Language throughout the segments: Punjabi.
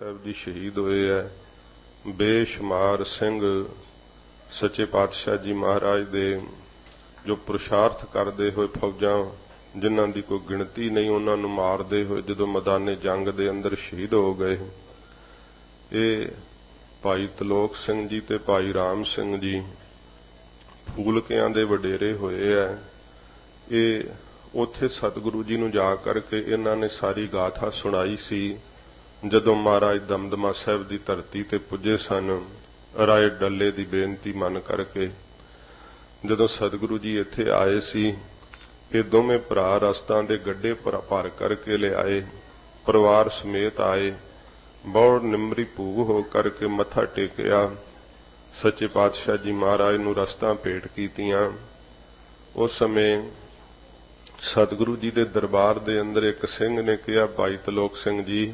ਸਾਹਿਬ ਜੀ ਸ਼ਹੀਦ ਹੋਏ ਐ। ਬੇਸ਼ੁਮਾਰ ਸਿੰਘ ਸੱਚੇ ਪਾਤਸ਼ਾਹ ਜੀ ਮਹਾਰਾਜ ਦੇ ਜੋ ਪੁਰਸ਼ਾਰਥ ਕਰਦੇ ਹੋਏ ਫੌਜਾਂ ਜਿਨ੍ਹਾਂ ਦੀ ਕੋਈ ਗਿਣਤੀ ਨਹੀਂ, ਉਹਨਾਂ ਨੂੰ ਮਾਰਦੇ ਹੋਏ ਜਦੋਂ ਮੈਦਾਨੇ ਜੰਗ ਦੇ ਅੰਦਰ ਸ਼ਹੀਦ ਹੋ ਗਏ। ਇਹ ਭਾਈ ਤਲੋਕ ਸਿੰਘ ਜੀ ਤੇ ਭਾਈ ਰਾਮ ਸਿੰਘ ਜੀ ਫੂਲਕਿਆਂ ਦੇ ਵਡੇਰੇ ਹੋਏ ਐ। ਇਹ ਉੱਥੇ ਸਤਿਗੁਰੂ ਜੀ ਨੂੰ ਜਾ ਕਰਕੇ ਇਹਨਾਂ ਨੇ ਸਾਰੀ ਗਾਥਾ ਸੁਣਾਈ ਸੀ। ਜਦੋਂ ਮਹਾਰਾਜ ਦਮਦਮਾ ਸਾਹਿਬ ਦੀ ਧਰਤੀ ਤੇ ਪੁੱਜੇ ਸਨ, ਰਾਏ ਡੱਲੇ ਦੀ ਬੇਨਤੀ ਮੰਨ ਕਰਕੇ ਜਦੋਂ ਸਤਿਗੁਰੂ ਜੀ ਇੱਥੇ ਆਏ ਸੀ, ਇਹ ਦੋਵੇਂ ਭਰਾ ਰਸਤਾਂ ਦੇ ਗੱਡੇ ਭਰ ਕਰਕੇ ਲਿਆਏ, ਪਰਿਵਾਰ ਸਮੇਤ ਆਏ ਬਹੁਤ ਨਿਮਰੀ ਭੂਗ ਹੋ ਕਰਕੇ ਮੱਥਾ ਟੇਕਿਆ। ਸੱਚੇ ਪਾਤਸ਼ਾਹ ਜੀ ਮਹਾਰਾਜ ਨੂੰ ਰਸਤਾਂ ਭੇਟ ਕੀਤੀਆਂ। ਉਸ ਸਮੇਂ ਸਤਿਗੁਰੂ ਜੀ ਦੇ ਦਰਬਾਰ ਦੇ ਅੰਦਰ ਇੱਕ ਸਿੰਘ ਨੇ ਕਿਹਾ, ਭਾਈ ਤਲੋਕ ਸਿੰਘ ਜੀ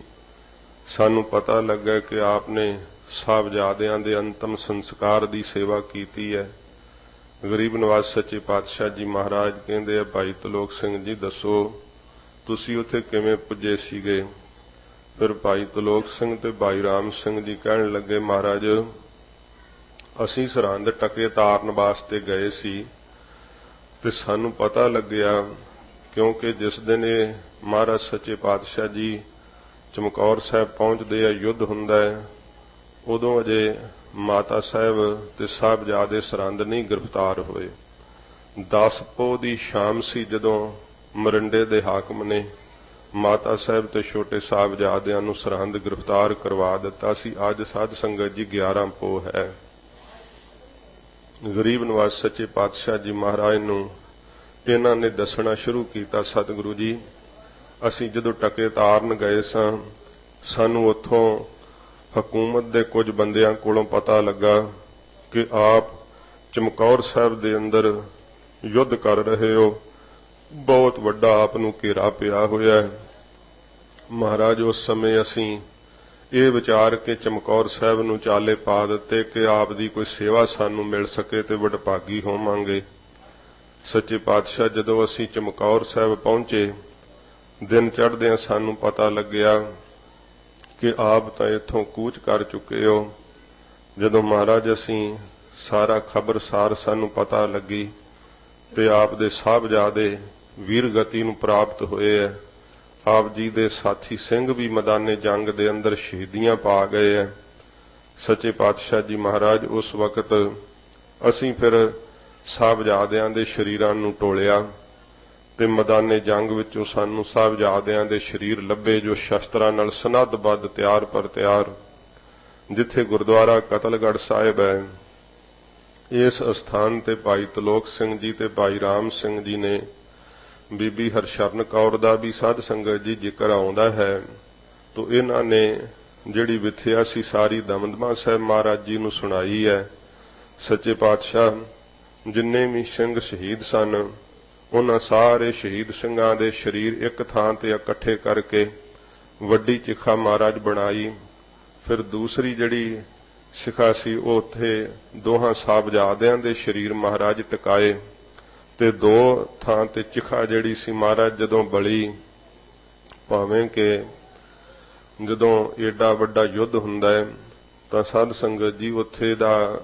ਸਾਨੂੰ ਪਤਾ ਲੱਗਾ ਕਿ ਆਪ ਨੇ ਸਾਹਿਬਜ਼ਾਦਿਆਂ ਦੇ ਅੰਤਮ ਸੰਸਕਾਰ ਦੀ ਸੇਵਾ ਕੀਤੀ ਹੈ। ਗਰੀਬ ਨਿਵਾਸ ਸੱਚੇ ਪਾਤਸ਼ਾਹ ਜੀ ਮਹਾਰਾਜ ਕਹਿੰਦੇ ਆ, ਭਾਈ ਤਲੋਕ ਸਿੰਘ ਜੀ, ਦੱਸੋ, ਤੁਸੀਂ ਉੱਥੇ ਕਿਵੇਂ ਪੁੱਜੇ ਸੀਗੇ? ਫਿਰ ਭਾਈ ਤਲੋਕ ਸਿੰਘ ਤੇ ਭਾਈ ਰਾਮ ਸਿੰਘ ਜੀ ਕਹਿਣ ਲੱਗੇ, ਮਹਾਰਾਜ, ਅਸੀਂ ਸਰਹੰਦ ਟਕੇ ਤਾਰਨ ਵਾਸਤੇ ਗਏ ਸੀ ਤੇ ਸਾਨੂੰ ਪਤਾ ਲੱਗਿਆ ਕਿਉਂਕਿ ਜਿਸ ਦਿਨ ਇਹ ਮਹਾਰਾਜ ਸੱਚੇ ਪਾਤਸ਼ਾਹ ਜੀ ਚਮਕੌਰ ਸਾਹਿਬ ਪਹੁੰਚਦੇ ਆ, ਯੁੱਧ ਹੁੰਦਾ ਹੈ। ਉਦੋਂ ਅਜੇ ਮਾਤਾ ਸਾਹਿਬ ਤੇ ਸਾਹਿਬਜ਼ਾਦੇ ਸਰੰਦ ਨਹੀਂ ਗ੍ਰਿਫਤਾਰ ਹੋਏ। 10 ਪੋ ਦੀ ਸ਼ਾਮ ਸੀ ਜਦੋਂ ਮਰਿੰਡੇ ਦੇ ਹਾਕਮ ਨੇ ਮਾਤਾ ਸਾਹਿਬ ਤੇ ਛੋਟੇ ਸਾਹਿਬਜ਼ਾਦਿਆਂ ਨੂੰ ਸਰਹੰਦ ਗ੍ਰਿਫਤਾਰ ਕਰਵਾ ਦਿੱਤਾ ਸੀ। ਅੱਜ ਸਾਧ ਸੰਗਤ ਜੀ 11 ਪੋ ਹੈ। ਗਰੀਬ ਨਿਵਾਸ ਸੱਚੇ ਪਾਤਸ਼ਾਹ ਜੀ ਮਹਾਰਾਜ ਨੂੰ ਇਹਨਾਂ ਨੇ ਦੱਸਣਾ ਸ਼ੁਰੂ ਕੀਤਾ। ਸਤਿਗੁਰੂ ਜੀ ਅਸੀਂ ਜਦੋਂ ਟਕੇ ਤਾਰਨ ਗਏ ਸਾਂ, ਸਾਨੂੰ ਉੱਥੋਂ ਹਕੂਮਤ ਦੇ ਕੁਝ ਬੰਦਿਆਂ ਕੋਲੋਂ ਪਤਾ ਲੱਗਾ ਕਿ ਆਪ ਚਮਕੌਰ ਸਾਹਿਬ ਦੇ ਅੰਦਰ ਯੁੱਧ ਕਰ ਰਹੇ ਹੋ। ਬਹੁਤ ਵੱਡਾ ਆਪ ਨੂੰ ਘੇਰਾ ਪਿਆ ਹੋਇਆ ਹੈ। ਮਹਾਰਾਜ, ਉਸ ਸਮੇਂ ਅਸੀਂ ਇਹ ਵਿਚਾਰ ਕੇ ਚਮਕੌਰ ਸਾਹਿਬ ਨੂੰ ਚਾਲੇ ਪਾ ਦਿੱਤੇ ਕਿ ਆਪ ਦੀ ਕੋਈ ਸੇਵਾ ਸਾਨੂੰ ਮਿਲ ਸਕੇ ਤੇ ਵਡਭਾਗੀ ਹੋਵਾਂਗੇ। ਸੱਚੇ ਪਾਤਸ਼ਾਹ, ਜਦੋਂ ਅਸੀਂ ਚਮਕੌਰ ਸਾਹਿਬ ਪਹੁੰਚੇ ਦਿਨ ਚੜ੍ਹਦਿਆਂ ਸਾਨੂੰ ਪਤਾ ਲੱਗਿਆ ਕਿ ਆਪ ਤਾਂ ਇੱਥੋਂ ਕੂਚ ਕਰ ਚੁੱਕੇ ਹੋ। ਜਦੋਂ ਮਹਾਰਾਜ ਅਸੀਂ ਸਾਰਾ ਖਬਰਸਾਰ ਸਾਨੂੰ ਪਤਾ ਲੱਗੀ ਤੇ ਆਪ ਦੇ ਸਾਹਿਬਜ਼ਾਦੇ ਵੀਰ ਗਤੀ ਨੂੰ ਪ੍ਰਾਪਤ ਹੋਏ ਐ। ਆਪ ਜੀ ਦੇ ਸਾਥੀ ਸਿੰਘ ਵੀ ਮੈਦਾਨੇ ਜੰਗ ਦੇ ਅੰਦਰ ਸ਼ਹੀਦੀਆਂ ਪਾ ਗਏ ਐ। ਸੱਚੇ ਪਾਤਸ਼ਾਹ ਜੀ ਮਹਾਰਾਜ, ਉਸ ਵਕਤ ਅਸੀਂ ਫਿਰ ਸਾਹਿਬਜ਼ਾਦਿਆਂ ਦੇ ਸ਼ਰੀਰਾਂ ਨੂੰ ਟੋਲਿਆ। ਤੇ ਮੈਦਾਨੇ ਜੰਗ ਵਿੱਚੋਂ ਸਾਨੂੰ ਸਾਹਿਬਜ਼ਾਦਿਆਂ ਦੇ ਸ਼ਰੀਰ ਲੱਭੇ, ਜੋ ਸ਼ਸਤਰਾਂ ਨਾਲ ਸਨੱਧਬੱਧ ਤਿਆਰ ਪਰ ਤਿਆਰ, ਜਿੱਥੇ ਗੁਰਦੁਆਰਾ ਕਤਲਗੜ ਸਾਹਿਬ ਹੈ। ਇਸ ਸਥਾਨ ਤੇ ਭਾਈ ਤਲੋਕ ਸਿੰਘ ਜੀ ਤੇ ਭਾਈ ਰਾਮ ਸਿੰਘ ਜੀ ਨੇ ਬੀਬੀ ਹਰਸ਼ਰਨ ਕੌਰ ਦਾ ਵੀ ਸਾਧ ਸੰਗਤ ਜੀ ਜ਼ਿਕਰ ਆਉਂਦਾ ਹੈ। ਤੋ ਇਹਨਾਂ ਨੇ ਜਿਹੜੀ ਵਿਥਿਆ ਸੀ ਸਾਰੀ ਦਮਦਮਾ ਸਾਹਿਬ ਮਹਾਰਾਜ ਜੀ ਨੂੰ ਸੁਣਾਈ ਹੈ। ਸੱਚੇ ਪਾਤਸ਼ਾਹ, ਜਿੰਨੇ ਵੀ ਸਿੰਘ ਸ਼ਹੀਦ ਸਨ ਉਹਨਾਂ ਸਾਰੇ ਸ਼ਹੀਦ ਸਿੰਘਾਂ ਦੇ ਸ਼ਰੀਰ ਇੱਕ ਥਾਂ ਤੇ ਇਕੱਠੇ ਕਰਕੇ ਵੱਡੀ ਚਿਖਾ ਮਹਾਰਾਜ ਬਣਾਈ। ਫਿਰ ਦੂਸਰੀ ਜਿਹੜੀ ਸਿਖਾ ਸੀ, ਉਹ ਉੱਥੇ ਦੋਹਾਂ ਸਾਹਿਬਜ਼ਾਦਿਆਂ ਦੇ ਸ਼ਰੀਰ ਮਹਾਰਾਜ ਟਿਕਾਏ ਤੇ ਦੋ ਥਾਂ ਤੇ ਚਿਖਾ ਜਿਹੜੀ ਸੀ ਮਹਾਰਾਜ ਜਦੋਂ ਬਲੀ, ਭਾਵੇਂ ਕਿ ਜਦੋਂ ਏਡਾ ਵੱਡਾ ਯੁੱਧ ਹੁੰਦਾ ਹੈ, ਤਾਂ ਸਾਧ ਸੰਗਤ ਜੀ ਉੱਥੇ ਦਾ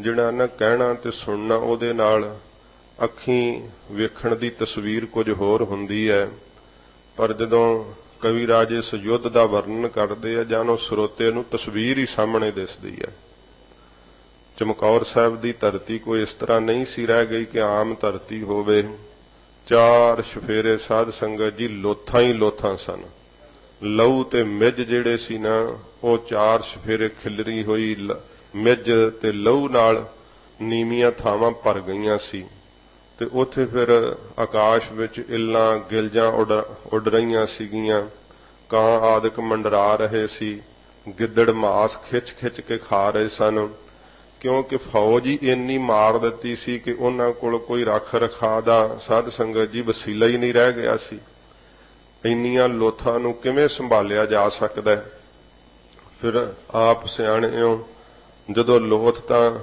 ਜਿਹੜਾ ਨਾ ਕਹਿਣਾ ਤੇ ਸੁਣਨਾ ਉਹਦੇ ਨਾਲ ਅੱਖੀਂ ਵੇਖਣ ਦੀ ਤਸਵੀਰ ਕੁਝ ਹੋਰ ਹੁੰਦੀ ਹੈ। ਪਰ ਜਦੋਂ ਕਵੀ ਰਾਜ ਇਸ ਯੁੱਧ ਦਾ ਵਰਣਨ ਕਰਦੇ ਆ, ਜਾਂ ਉਹ ਸਰੋਤੇ ਨੂੰ ਤਸਵੀਰ ਹੀ ਸਾਹਮਣੇ ਦਿਸਦੀ ਹੈ। ਚਮਕੌਰ ਸਾਹਿਬ ਦੀ ਧਰਤੀ ਕੋਈ ਇਸ ਤਰ੍ਹਾਂ ਨਹੀਂ ਸੀ ਰਹਿ ਗਈ ਕਿ ਆਮ ਧਰਤੀ ਹੋਵੇ। ਚਾਰ ਸ਼ਫੇਰੇ ਸਾਧ ਸੰਗਤ ਜੀ ਲੋਥਾਂ ਹੀ ਲੋਥਾਂ ਸਨ। ਲਹੂ ਤੇ ਮਿੱਝ ਜਿਹੜੇ ਸੀ ਨਾ, ਉਹ ਚਾਰ ਸ਼ਫੇਰੇ ਖਿਲਰੀ ਹੋਈ ਮਿੱਝ ਤੇ ਲਹੂ ਨਾਲ ਨੀਵੀਆਂ ਥਾਵਾਂ ਭਰ ਗਈਆਂ ਸੀ। ਤੇ ਉੱਥੇ ਫਿਰ ਆਕਾਸ਼ ਵਿੱਚ ਇੱਲਾਂ ਗਿਲਜਾਂ ਉੱਡ ਰਹੀਆਂ ਸੀਗੀਆਂ। ਕਾਂ ਆਦਿਕ ਮੰਡਰਾ ਰਹੇ ਸੀ। ਗਿੱਦੜ ਮਾਸ ਖਿੱਚ ਖਿੱਚ ਕੇ ਖਾ ਰਹੇ ਸਨ। ਕਿਉਂਕਿ ਫੌਜ ਹੀ ਇੰਨੀ ਮਾਰ ਦਿੱਤੀ ਸੀ ਕਿ ਉਹਨਾਂ ਕੋਲ ਕੋਈ ਰੱਖ ਰਖਾ ਦਾ ਸਾਧ ਸੰਗਤ ਜੀ ਵਸੀਲਾ ਹੀ ਨਹੀਂ ਰਹਿ ਗਿਆ ਸੀ। ਇੰਨੀਆਂ ਲੋਥਾਂ ਨੂੰ ਕਿਵੇਂ ਸੰਭਾਲਿਆ ਜਾ ਸਕਦਾ ਹੈ? ਫਿਰ ਆਪ ਸਿਆਣੇ ਹੋ ਜਦੋਂ ਲੋਥ ਤਾਂ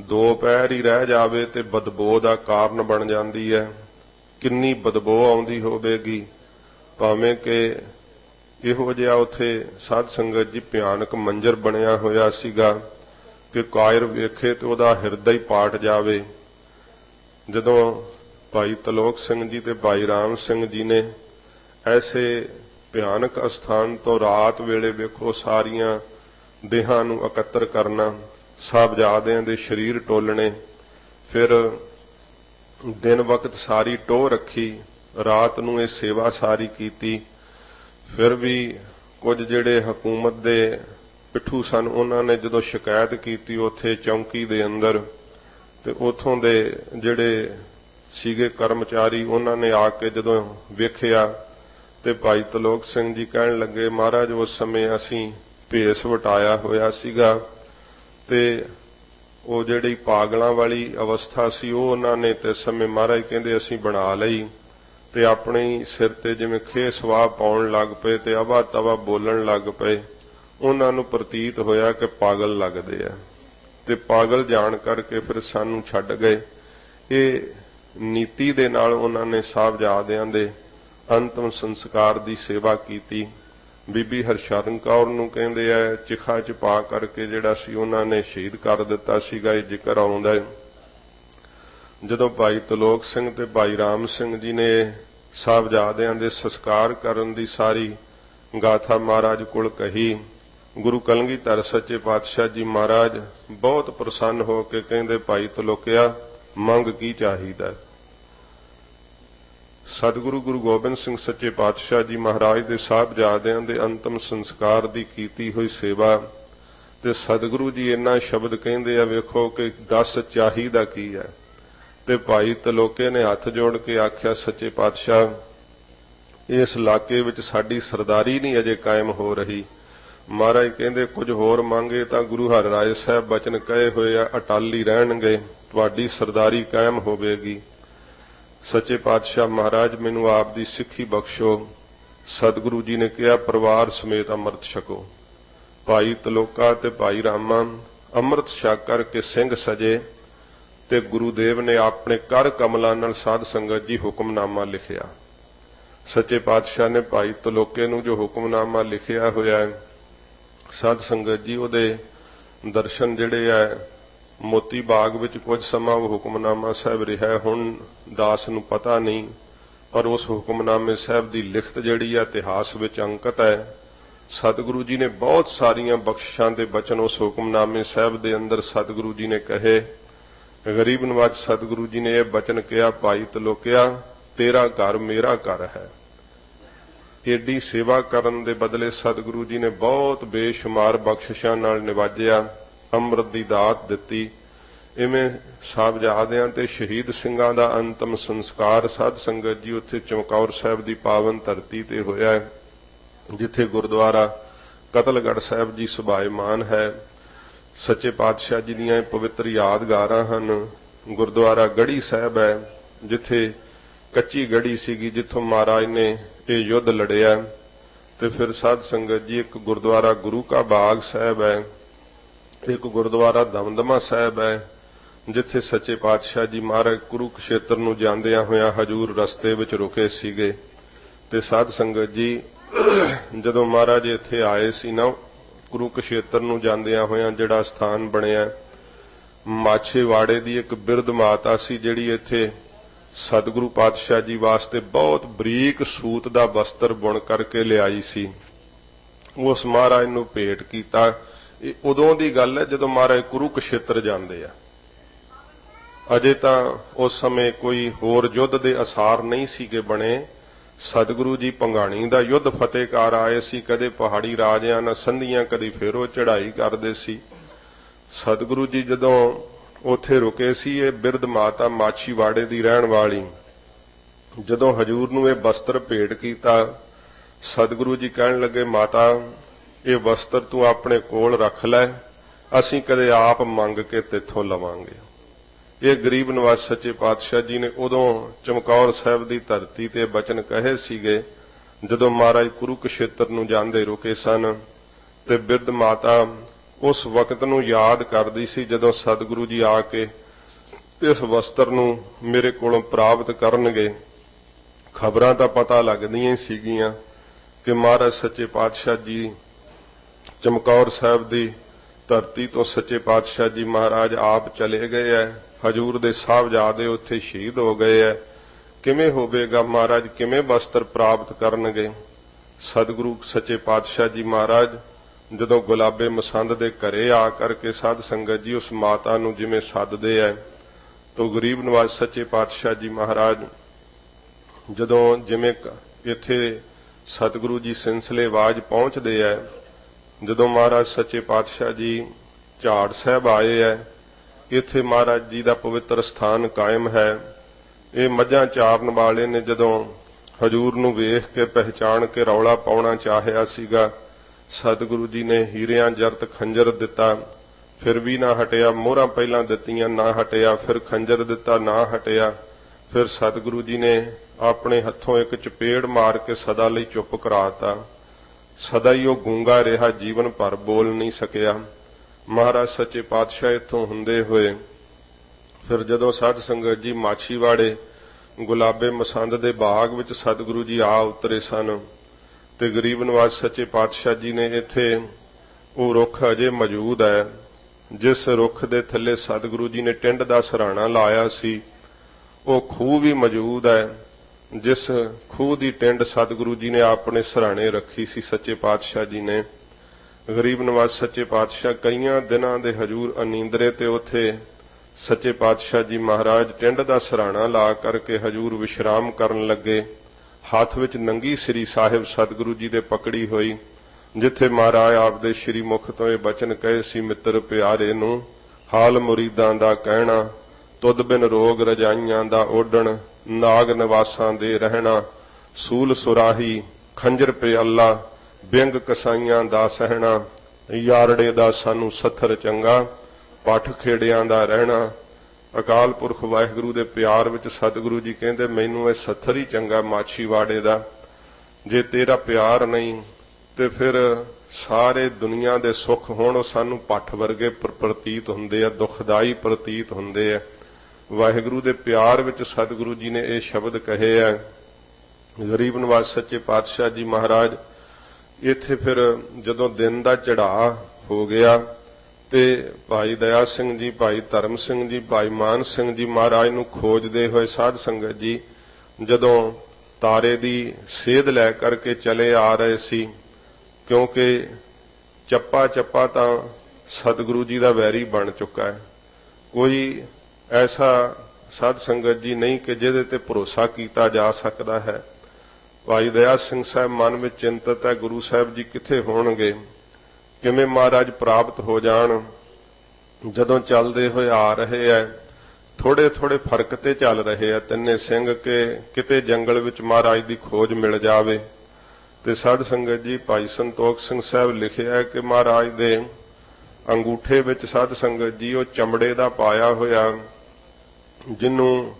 ਦੋ ਪੈਰ ਹੀ ਰਹਿ ਜਾਵੇ ਤੇ ਬਦਬੋ ਦਾ ਕਾਰਨ ਬਣ ਜਾਂਦੀ ਹੈ। ਕਿੰਨੀ ਬਦਬੋ ਆਉਂਦੀ ਹੋਵੇਗੀ? ਭਾਵੇਂ ਕਿ ਇਹੋ ਜਿਹਾ ਉਥੇ ਸਾਧ ਸੰਗਤ ਜੀ ਭਿਆਨਕ ਮੰਜ਼ਰ ਬਣਿਆ ਹੋਇਆ ਸੀਗਾ ਕਿ ਕਾਇਰ ਵੇਖੇ ਤੇ ਉਹਦਾ ਹਿਰਦਾ ਹੀ ਪਾਟ ਜਾਵੇ। ਜਦੋਂ ਭਾਈ ਤਲੋਕ ਸਿੰਘ ਜੀ ਤੇ ਭਾਈ ਰਾਮ ਸਿੰਘ ਜੀ ਨੇ ਐਸੇ ਭਿਆਨਕ ਅਸਥਾਨ ਤੋਂ ਰਾਤ ਵੇਲੇ ਵੇਖੋ ਸਾਰੀਆਂ ਦੇਹਾਂ ਨੂੰ ਇਕੱਤਰ ਕਰਨਾ ਸਾਹਿਬਜ਼ਾਦਿਆਂ ਦੇ ਸਰੀਰ ਟੋਲਣੇ। ਫਿਰ ਦਿਨ ਵਕਤ ਸਾਰੀ ਟੋਹ ਰੱਖੀ, ਰਾਤ ਨੂੰ ਇਹ ਸੇਵਾ ਸਾਰੀ ਕੀਤੀ। ਫਿਰ ਵੀ ਕੁਝ ਜਿਹੜੇ ਹਕੂਮਤ ਦੇ ਪਿੱਠੂ ਸਨ, ਉਹਨਾਂ ਨੇ ਜਦੋਂ ਸ਼ਿਕਾਇਤ ਕੀਤੀ ਉੱਥੇ ਚੌਂਕੀ ਦੇ ਅੰਦਰ, ਤੇ ਉਥੋਂ ਦੇ ਜਿਹੜੇ ਸੀਗੇ ਕਰਮਚਾਰੀ, ਉਹਨਾਂ ਨੇ ਆ ਕੇ ਜਦੋਂ ਵੇਖਿਆ, ਤੇ ਭਾਈ ਤਲੋਕ ਸਿੰਘ ਜੀ ਕਹਿਣ ਲੱਗੇ, ਮਹਾਰਾਜ, ਉਸ ਸਮੇਂ ਅਸੀਂ ਭੇਸ ਵਟਾਇਆ ਹੋਇਆ ਸੀਗਾ। ਤੇ ਉਹ ਜਿਹੜੀ ਪਾਗਲਾਂ ਵਾਲੀ ਅਵਸਥਾ ਸੀ, ਉਹ ਉਹਨਾਂ ਨੇ ਤੇ ਸਮੇਂ ਮਹਾਰਾਜ ਕਹਿੰਦੇ ਅਸੀਂ ਬਣਾ ਲਈ ਤੇ ਆਪਣੇ ਸਿਰ ਤੇ ਜਿਵੇਂ ਖੇ ਸਵਾਹ ਪਾਉਣ ਲੱਗ ਪਏ ਤੇ ਅਵਾ ਤਵਾ ਬੋਲਣ ਲੱਗ ਪਏ, ਉਹਨਾਂ ਨੂੰ ਪ੍ਰਤੀਤ ਹੋਇਆ ਕਿ ਪਾਗਲ ਲੱਗਦੇ ਆ। ਤੇ ਪਾਗਲ ਜਾਣ ਕਰਕੇ ਫਿਰ ਸਾਨੂੰ ਛੱਡ ਗਏ। ਇਹ ਨੀਤੀ ਦੇ ਨਾਲ ਉਹਨਾਂ ਨੇ ਸਾਹਿਬਜ਼ਾਦਿਆਂ ਦੇ ਅੰਤਮ ਸੰਸਕਾਰ ਦੀ ਸੇਵਾ ਕੀਤੀ। ਬੀਬੀ ਹਰਸ਼ਰਨ ਕੌਰ ਨੂੰ ਕਹਿੰਦੇ ਆ, ਚਿਖਾ ਚ ਪਾ ਕਰਕੇ ਜਿਹੜਾ ਸੀ ਉਹਨਾਂ ਨੇ ਸ਼ਹੀਦ ਕਰ ਦਿੱਤਾ ਸੀਗਾ, ਇਹ ਜ਼ਿਕਰ ਆਉਂਦਾ ਹੈ। ਜਦੋਂ ਭਾਈ ਤਲੋਕ ਸਿੰਘ ਤੇ ਭਾਈ ਰਾਮ ਸਿੰਘ ਜੀ ਨੇ ਸਾਹਿਬਜ਼ਾਦਿਆਂ ਦੇ ਸੰਸਕਾਰ ਕਰਨ ਦੀ ਸਾਰੀ ਗਾਥਾ ਮਹਾਰਾਜ ਕੋਲ ਕਹੀ, ਗੁਰੂ ਕਲਗੀਧਰ ਸੱਚੇ ਪਾਤਸ਼ਾਹ ਜੀ ਮਹਾਰਾਜ ਬਹੁਤ ਪ੍ਰਸੰਨ ਹੋ ਕੇ ਕਹਿੰਦੇ, ਭਾਈ ਤਲੋਕਿਆ, ਮੰਗ ਕੀ ਚਾਹੀਦਾ ਸਤਿਗੁਰੂ ਗੁਰੂ ਗੋਬਿੰਦ ਸਿੰਘ ਸੱਚੇ ਪਾਤਸ਼ਾਹ ਜੀ ਮਹਾਰਾਜ ਦੇ ਸਾਹਿਬਜ਼ਾਦਿਆਂ ਦੇ ਅੰਤਮ ਸੰਸਕਾਰ ਦੀ ਕੀਤੀ ਹੋਈ ਸੇਵਾ ਤੇ ਸਤਿਗੁਰੂ ਜੀ ਇੰਨਾ ਸ਼ਬਦ ਕਹਿੰਦੇ ਆ, ਵੇਖੋ ਕਿ ਦੱਸ ਚਾਹੀਦਾ ਕੀ ਹੈ ਤੇ ਭਾਈ ਤਲੋਕੇ ਨੇ ਹੱਥ ਜੋੜ ਕੇ ਆਖਿਆ, ਸੱਚੇ ਪਾਤਸ਼ਾਹ, ਇਸ ਇਲਾਕੇ ਵਿੱਚ ਸਾਡੀ ਸਰਦਾਰੀ ਨਹੀਂ ਅਜੇ ਕਾਇਮ ਹੋ ਰਹੀ। ਮਹਾਰਾਜ ਕਹਿੰਦੇ, ਕੁਝ ਹੋਰ ਮੰਗੇ ਤਾਂ ਗੁਰੂ ਹਰਿਰਾਏ ਸਾਹਿਬ ਬਚਨ ਕਹੇ ਹੋਏ ਆ, ਅਟਾਲੀ ਰਹਿਣਗੇ, ਤੁਹਾਡੀ ਸਰਦਾਰੀ ਕਾਇਮ ਹੋਵੇਗੀ। ਸੱਚੇ ਪਾਤਸ਼ਾਹ ਮਹਾਰਾਜ, ਮੈਨੂੰ ਆਪ ਦੀ ਸਿੱਖੀ ਬਖਸ਼ੋ। ਸਤਿਗੁਰੂ ਜੀ ਨੇ ਕਿਹਾ, ਪਰਿਵਾਰ ਸਮੇਤ ਅੰਮ੍ਰਿਤ ਛਕੋ। ਭਾਈ ਤਲੋਕਾ ਤੇ ਭਾਈ ਰਾਮਾ, ਅੰਮ੍ਰਿਤ ਛਕ ਕਰਕੇ ਸਿੰਘ ਸਜੇ ਤੇ ਗੁਰੂ ਦੇਵ ਨੇ ਆਪਣੇ ਕਰ ਕਮਲਾਂ ਨਾਲ ਸਾਧ ਸੰਗਤ ਜੀ ਹੁਕਮਨਾਮਾ ਲਿਖਿਆ। ਸੱਚੇ ਪਾਤਸ਼ਾਹ ਨੇ ਭਾਈ ਤਲੋਕੇ ਨੂੰ ਜੋ ਹੁਕਮਨਾਮਾ ਲਿਖਿਆ ਹੋਇਆ ਹੈ, ਸਾਧ ਸੰਗਤ ਜੀ ਉਹਦੇ ਦਰਸ਼ਨ ਜਿਹੜੇ ਆ ਮੋਤੀ ਬਾਗ ਵਿੱਚ ਕੁਝ ਸਮਾਂ ਉਹ ਹੁਕਮਨਾਮਾ ਸਾਹਿਬ ਰਿਹਾ ਹੁਣ ਦਾਸ ਨੂੰ ਪਤਾ ਨਹੀਂ, ਪਰ ਉਸ ਹੁਕਮਨਾਮੇ ਸਾਹਿਬ ਦੀ ਲਿਖਤ ਜਿਹੜੀ ਆ, ਇਤਿਹਾਸ ਵਿੱਚ ਅੰਕਿਤ ਹੈ। ਸਤਿਗੁਰੂ ਜੀ ਨੇ ਬਹੁਤ ਸਾਰੀਆਂ ਬਖਸ਼ਿਸ਼ਾਂ ਦੇ ਬਚਨ ਉਸ ਹੁਕਮਨਾਮੇ ਸਾਹਿਬ ਦੇ ਅੰਦਰ ਸਤਿਗੁਰੂ ਜੀ ਨੇ ਕਹੇ। ਗਰੀਬ ਨਵਾਜ ਸਤਿਗੁਰੂ ਜੀ ਨੇ ਇਹ ਬਚਨ ਕਿਹਾ, ਭਾਈ ਤਲੋਕਿਆ, ਤੇਰਾ ਘਰ ਮੇਰਾ ਘਰ ਹੈ। ਏਡੀ ਸੇਵਾ ਕਰਨ ਦੇ ਬਦਲੇ ਸਤਿਗੁਰੂ ਜੀ ਨੇ ਬਹੁਤ ਬੇਸ਼ੁਮਾਰ ਬਖਸ਼ਿਸ਼ਾਂ ਨਾਲ ਨਿਵਾਜਿਆ। ਅੰਮ੍ਰਿਤ ਦੀ ਦਾਤ ਦਿੱਤੀ। ਇਵੇਂ ਸਾਹਿਬਜ਼ਾਦਿਆਂ ਤੇ ਸ਼ਹੀਦ ਸਿੰਘਾਂ ਦਾ ਅੰਤਮ ਸੰਸਕਾਰ ਸਾਧ ਸੰਗਤ ਜੀ ਉੱਥੇ ਚਮਕੌਰ ਸਾਹਿਬ ਦੀ ਪਾਵਨ ਧਰਤੀ ਤੇ ਹੋਇਆ ਹੈ, ਜਿੱਥੇ ਗੁਰਦੁਆਰਾ ਕਤਲਗੜ ਸਾਹਿਬ ਜੀ ਸੁਭਾਇਮਾਨ ਹੈ। ਸੱਚੇ ਪਾਤਸ਼ਾਹ ਜੀ ਦੀਆਂ ਪਵਿੱਤਰ ਯਾਦਗਾਰਾਂ ਹਨ। ਗੁਰਦੁਆਰਾ ਗੜੀ ਸਾਹਿਬ ਹੈ, ਜਿੱਥੇ ਕੱਚੀ ਗੜੀ ਸੀਗੀ, ਜਿੱਥੋਂ ਮਹਾਰਾਜ ਨੇ ਇਹ ਯੁੱਧ ਲੜਿਆ। ਤੇ ਫਿਰ ਸਾਧ ਸੰਗਤ ਜੀ ਇੱਕ ਗੁਰਦੁਆਰਾ ਗੁਰੂ ਕਾ ਬਾਗ ਸਾਹਿਬ ਹੈ ਇੱਕ ਗੁਰਦੁਆਰਾ ਦਮਦਮਾ ਸਾਹਿਬ ਹੈ, ਜਿੱਥੇ ਸੱਚੇ ਪਾਤਸ਼ਾਹ ਜੀ ਮਹਾਰਾਜ ਕੁਰੂਕਸ਼ੇਤਰ ਨੂੰ ਜਾਂਦਿਆਂ ਹੋਇਆਂ ਹਜੂਰ ਰਸਤੇ ਵਿੱਚ ਰੁਕੇ ਸੀਗੇ। ਤੇ ਸਾਧ ਸੰਗਤ ਜੀ, ਜਦੋਂ ਮਹਾਰਾਜ ਇੱਥੇ ਆਏ ਸੀ ਨਾ, ਕੁਰੂਕਸ਼ੇਤਰ ਨੂੰ ਜਾਂਦਿਆਂ ਹੋਇਆਂ ਜਿਹੜਾ ਸਥਾਨ ਬਣਿਆ, ਮਾਛੇਵਾੜੇ ਦੀ ਇੱਕ ਬਿਰਧ ਮਾਤਾ ਸੀ ਜਿਹੜੀ ਇੱਥੇ ਸਤਿਗੁਰੂ ਪਾਤਸ਼ਾਹ ਜੀ ਵਾਸਤੇ ਬਹੁਤ ਬਰੀਕ ਸੂਤ ਦਾ ਵਸਤਰ ਬੁਣ ਕਰਕੇ ਲਿਆਈ ਸੀ। ਉਸ ਮਹਾਰਾਜ ਨੂੰ ਭੇਟ ਕੀਤਾ ਇਹ ਉਦੋਂ ਦੀ ਗੱਲ ਹੈ ਜਦੋਂ ਮਹਾਰਾਜ ਕੁਰੂਕਸ਼ੇਤਰ ਜਾਂਦੇ ਆ। ਅਜੇ ਤਾਂ ਉਸ ਸਮੇਂ ਕੋਈ ਹੋਰ ਯੁੱਧ ਦੇ ਅਸਾਰ ਨਹੀਂ ਸੀਗੇ ਬਣੇ। ਸਤਿਗੁਰੂ ਜੀ ਪੰਗਾਣੀ ਦਾ ਯੁੱਧ ਫਤਿਹ ਕਰ ਆਏ ਸੀ, ਕਦੇ ਪਹਾੜੀ ਰਾਜਿਆਂ ਨਾਲ ਸੰਧੀਆਂ, ਕਦੀ ਉਹ ਚੜ੍ਹਾਈ ਕਰਦੇ ਸੀ। ਸਤਿਗੁਰੂ ਜੀ ਜਦੋਂ ਉੱਥੇ ਰੁਕੇ ਸੀ, ਇਹ ਬਿਰਧ ਮਾਤਾ ਮਾਛੀਵਾੜੇ ਦੀ ਰਹਿਣ ਵਾਲੀ। ਜਦੋਂ ਹਜੂਰ ਨੂੰ ਇਹ ਬਸਤਰ ਭੇਟ ਕੀਤਾ, ਸਤਿਗੁਰੂ ਜੀ ਕਹਿਣ ਲੱਗੇ, ਮਾਤਾ ਇਹ ਵਸਤਰ ਤੂੰ ਆਪਣੇ ਕੋਲ ਰੱਖ ਲੈ, ਅਸੀਂ ਕਦੇ ਆਪ ਮੰਗ ਕੇ ਤੇਥੋਂ ਲਵਾਂਗੇ। ਇਹ ਗਰੀਬ ਨਿਵਾਸ ਸੱਚੇ ਪਾਤਸ਼ਾਹ ਜੀ ਨੇ ਉਦੋਂ ਚਮਕੌਰ ਸਾਹਿਬ ਦੀ ਧਰਤੀ ਤੇ ਬਚਨ ਕਹੇ ਸੀਗੇ, ਜਦੋਂ ਮਹਾਰਾਜ ਕੁਰੂਕਸ਼ੇਤਰ ਨੂੰ ਜਾਂਦੇ ਰੁਕੇ ਸਨ ਤੇ ਬਿਰਧ ਮਾਤਾ ਉਸ ਵਕਤ ਨੂੰ ਯਾਦ ਕਰਦੀ ਸੀ ਜਦੋਂ ਸਤਿਗੁਰੂ ਜੀ ਆ ਕੇ ਇਸ ਵਸਤਰ ਨੂੰ ਮੇਰੇ ਕੋਲੋਂ ਪ੍ਰਾਪਤ ਕਰਨਗੇ। ਖਬਰਾਂ ਤਾਂ ਪਤਾ ਲੱਗਦੀਆਂ ਹੀ ਸੀਗੀਆਂ ਕਿ ਮਹਾਰਾਜ ਸੱਚੇ ਪਾਤਸ਼ਾਹ ਜੀ ਚਮਕੌਰ ਸਾਹਿਬ ਦੀ ਧਰਤੀ ਤੋਂ ਸੱਚੇ ਪਾਤਸ਼ਾਹ ਜੀ ਮਹਾਰਾਜ ਆਪ ਚਲੇ ਗਏ ਐ। ਹਜੂਰ ਦੇ ਸਾਹਿਬਜ਼ਾਦੇ ਉੱਥੇ ਸ਼ਹੀਦ ਹੋ ਗਏ ਐ। ਕਿਵੇਂ ਹੋਵੇਗਾ ਮਹਾਰਾਜ? ਕਿਵੇਂ ਵਸਤਰ ਪ੍ਰਾਪਤ ਕਰਨਗੇ? ਸਤਿਗੁਰੂ ਸੱਚੇ ਪਾਤਸ਼ਾਹ ਜੀ ਮਹਾਰਾਜ, ਜਦੋਂ ਗੁਲਾਬੇ ਮਸੰਦ ਦੇ ਘਰੇ ਆ ਕਰਕੇ ਸਾਧ ਸੰਗਤ ਜੀ ਉਸ ਮਾਤਾ ਨੂੰ ਜਿਵੇਂ ਸੱਦਦੇ ਐ, ਤੋ ਗਰੀਬ ਨਵਾਜ਼ ਸੱਚੇ ਪਾਤਸ਼ਾਹ ਜੀ ਮਹਾਰਾਜ, ਜਦੋਂ ਜਿਵੇਂ ਇੱਥੇ ਸਤਿਗੁਰੂ ਜੀ ਸਿਲਸਿਲੇ ਸਿਲਸਿਲੇਵਾਜ ਪਹੁੰਚਦੇ ਐ ਜਦੋਂ ਮਹਾਰਾਜ ਸੱਚੇ ਪਾਤਸ਼ਾਹ ਜੀ ਝਾੜ ਸਾਹਿਬ ਆਏ ਐ, ਇੱਥੇ ਮਹਾਰਾਜ ਜੀ ਦਾ ਪਵਿੱਤਰ ਸਥਾਨ ਕਾਇਮ ਹੈ। ਇਹ ਮੱਝਾਂ ਚਾਰਨ ਵਾਲੇ ਨੇ ਜਦੋਂ ਹਜੂਰ ਨੂੰ ਵੇਖ ਕੇ ਪਹਿਚਾਣ ਕੇ ਰੌਲਾ ਪਾਉਣਾ ਚਾਹਿਆ ਸੀਗਾ, ਸਤਿਗੁਰੂ ਜੀ ਨੇ ਹੀਰਿਆਂ ਜਰਤ ਖੰਜਰ ਦਿੱਤਾ, ਫਿਰ ਵੀ ਨਾ ਹਟਿਆ, ਮੋਹਰਾਂ ਪਹਿਲਾਂ ਦਿੱਤੀਆਂ, ਨਾ ਹਟਿਆ, ਫਿਰ ਖੰਜਰ ਦਿੱਤਾ, ਨਾ ਹਟਿਆ, ਫਿਰ ਸਤਿਗੁਰੂ ਜੀ ਨੇ ਆਪਣੇ ਹੱਥੋਂ ਇੱਕ ਚਪੇੜ ਮਾਰ ਕੇ ਸਦਾ ਲਈ ਚੁੱਪ ਕਰਾਤਾ। ਸਦਾ ਹੀ ਉਹ ਗੂੰਗਾ ਰਿਹਾ ਜੀਵਨ ਭਰ ਬੋਲ ਨਹੀਂ ਸਕਿਆ। ਮਹਾਰਾਜ ਸੱਚੇ ਪਾਤਸ਼ਾਹ ਇੱਥੋਂ ਹੁੰਦੇ ਹੋਏ ਫਿਰ ਜਦੋਂ ਸਾਧ ਸੰਗਤ ਜੀ ਮਾਛੀਵਾੜੇ ਗੁਲਾਬੇ ਮਸੰਦ ਦੇ ਬਾਗ ਵਿੱਚ ਸਤਿਗੁਰੂ ਜੀ ਆ ਉਤਰੇ ਸਨ ਤੇ ਗਰੀਬ ਨਵਾਜ਼ ਸੱਚੇ ਪਾਤਸ਼ਾਹ ਜੀ ਨੇ ਇੱਥੇ ਉਹ ਰੁੱਖ ਅਜੇ ਮੌਜੂਦ ਹੈ, ਜਿਸ ਰੁੱਖ ਦੇ ਥੱਲੇ ਸਤਿਗੁਰੂ ਜੀ ਨੇ ਟਿੰਡ ਦਾ ਸਰਾਣਾ ਲਾਇਆ ਸੀ, ਉਹ ਖੂਹ ਵੀ ਮੌਜੂਦ ਹੈ। ਜਿਸ ਖੂਹ ਦੀ ਟਿੰਡ ਸਤਿਗੁਰੂ ਜੀ ਨੇ ਆਪਣੇ ਸਰਾਣੇ ਰੱਖੀ ਸੀ, ਸੱਚੇ ਪਾਤਸ਼ਾਹ ਜੀ ਨੇ। ਗਰੀਬ ਨਵਾਜ਼ ਸੱਚੇ ਪਾਤਸ਼ਾਹ, ਕਈਆਂ ਦਿਨਾਂ ਦੇ ਹਜੂਰ ਅਨੀਂਦਰੇ ਤੇ ਉਥੇ ਸੱਚੇ ਪਾਤਸ਼ਾਹ ਜੀ ਮਹਾਰਾਜ ਟਿੰਡ ਦਾ ਸਰਾਣਾ ਲਾ ਕਰਕੇ ਹਜੂਰ ਵਿਸ਼ਰਾਮ ਕਰਨ ਲੱਗੇ। ਹੱਥ ਵਿੱਚ ਨੰਗੀ ਸ੍ਰੀ ਸਾਹਿਬ ਸਤਿਗੁਰੂ ਜੀ ਦੇ ਪਕੜੀ ਹੋਈ, ਜਿੱਥੇ ਮਹਾਰਾਜ ਆਪ ਦੇ ਸ੍ਰੀ ਮੁਖ ਤੋਂ ਇਹ ਬਚਨ ਕਹੇ ਸੀ, ਮਿੱਤਰ ਪਿਆਰੇ ਨੂੰ ਹਾਲ ਮੁਰੀਦਾਂ ਦਾ ਕਹਿਣਾ, ਤੁਧ ਬਿਨ ਰੋਗ ਰਜਾਈਆਂ ਦਾ ਓਡਣ ਨਾਗ ਨਿਵਾਸਾਂ ਦੇ ਰਹਿਣਾ, ਸੂਲ ਸੁਰਾਹੀ, ਖੰਜਰ ਪੇ ਅੱਲਾ ਬਿੰਗ ਕਸਾਈਆਂ ਦਾ ਸਹਿਣਾ, ਯਾਰੜੇ ਦਾ ਸਾਨੂੰ ਸੱਥਰ ਚੰਗਾ, ਪੱਠ ਖੇੜਿਆਂ ਦਾ ਰਹਿਣਾ। ਅਕਾਲ ਪੁਰਖ ਵਾਹਿਗੁਰੂ ਦੇ ਪਿਆਰ ਵਿੱਚ ਸਤਿਗੁਰੂ ਜੀ ਕਹਿੰਦੇ, ਮੈਨੂੰ ਇਹ ਸੱਥਰ ਹੀ ਚੰਗਾ ਮਾਛੀਵਾੜੇ ਦਾ। ਜੇ ਤੇਰਾ ਪਿਆਰ ਨਹੀਂ, ਤੇ ਫਿਰ ਸਾਰੇ ਦੁਨੀਆ ਦੇ ਸੁੱਖ ਹੋਣ ਸਾਨੂੰ ਪੱਠ ਵਰਗੇ ਪ੍ਰਤੀਤ ਹੁੰਦੇ ਆ, ਦੁਖਦਾਈ ਪ੍ਰਤੀਤ ਹੁੰਦੇ ਆ। ਵਾਹਿਗੁਰੂ ਦੇ ਪਿਆਰ ਵਿੱਚ ਸਤਿਗੁਰੂ ਜੀ ਨੇ ਇਹ ਸ਼ਬਦ ਕਹੇ ਆ। ਗਰੀਬ ਨਿਵਾਸ ਸੱਚੇ ਪਾਤਸ਼ਾਹ ਜੀ ਮਹਾਰਾਜ, ਇੱਥੇ ਫਿਰ ਜਦੋਂ ਦਿਨ ਦਾ ਚੜਾ ਹੋ ਗਿਆ ਤੇ ਭਾਈ ਦਇਆ ਸਿੰਘ ਜੀ, ਭਾਈ ਧਰਮ ਸਿੰਘ ਜੀ, ਭਾਈ ਮਾਨ ਸਿੰਘ ਜੀ ਮਹਾਰਾਜ ਨੂੰ ਖੋਜਦੇ ਹੋਏ ਸਾਧ ਸੰਗਤ ਜੀ ਜਦੋਂ ਤਾਰੇ ਦੀ ਸੇਧ ਲੈ ਕਰਕੇ ਚਲੇ ਆ ਰਹੇ ਸੀ, ਕਿਉਂਕਿ ਚੱਪਾ ਚੱਪਾ ਤਾਂ ਸਤਿਗੁਰੂ ਜੀ ਦਾ ਵੈਰੀ ਬਣ ਚੁੱਕਾ ਹੈ। ਕੋਈ ਐਸਾ ਸਾਧ ਸੰਗਤ ਜੀ ਨਹੀਂ ਕਿ ਜਿਹਦੇ ਤੇ ਭਰੋਸਾ ਕੀਤਾ ਜਾ ਸਕਦਾ ਹੈ। ਭਾਈ ਦਇਆ ਸਿੰਘ ਸਾਹਿਬ ਮਨ ਵਿੱਚ ਚਿੰਤਤ ਹੈ, ਗੁਰੂ ਸਾਹਿਬ ਜੀ ਕਿੱਥੇ ਹੋਣਗੇ? ਕਿਵੇਂ ਮਹਾਰਾਜ ਪ੍ਰਾਪਤ ਹੋ ਜਾਣ? ਜਦੋਂ ਚੱਲਦੇ ਹੋਏ ਆ ਰਹੇ ਐ ਥੋੜੇ ਥੋੜੇ ਫ਼ਰਕ ਤੇ ਚੱਲ ਰਹੇ ਆ ਤਿੰਨੇ ਸਿੰਘ ਕਿ ਕਿਤੇ ਜੰਗਲ ਵਿੱਚ ਮਹਾਰਾਜ ਦੀ ਖੋਜ ਮਿਲ ਜਾਵੇ। ਤੇ ਸਾਧ ਸੰਗਤ ਜੀ ਭਾਈ ਸੰਤੋਖ ਸਿੰਘ ਸਾਹਿਬ ਲਿਖਿਆ ਕਿ ਮਹਾਰਾਜ ਦੇ ਅੰਗੂਠੇ ਵਿੱਚ ਸਾਧ ਸੰਗਤ ਜੀ ਉਹ ਚਮੜੇ ਦਾ ਪਾਇਆ ਹੋਇਆ ਜਿਹਨੂੰ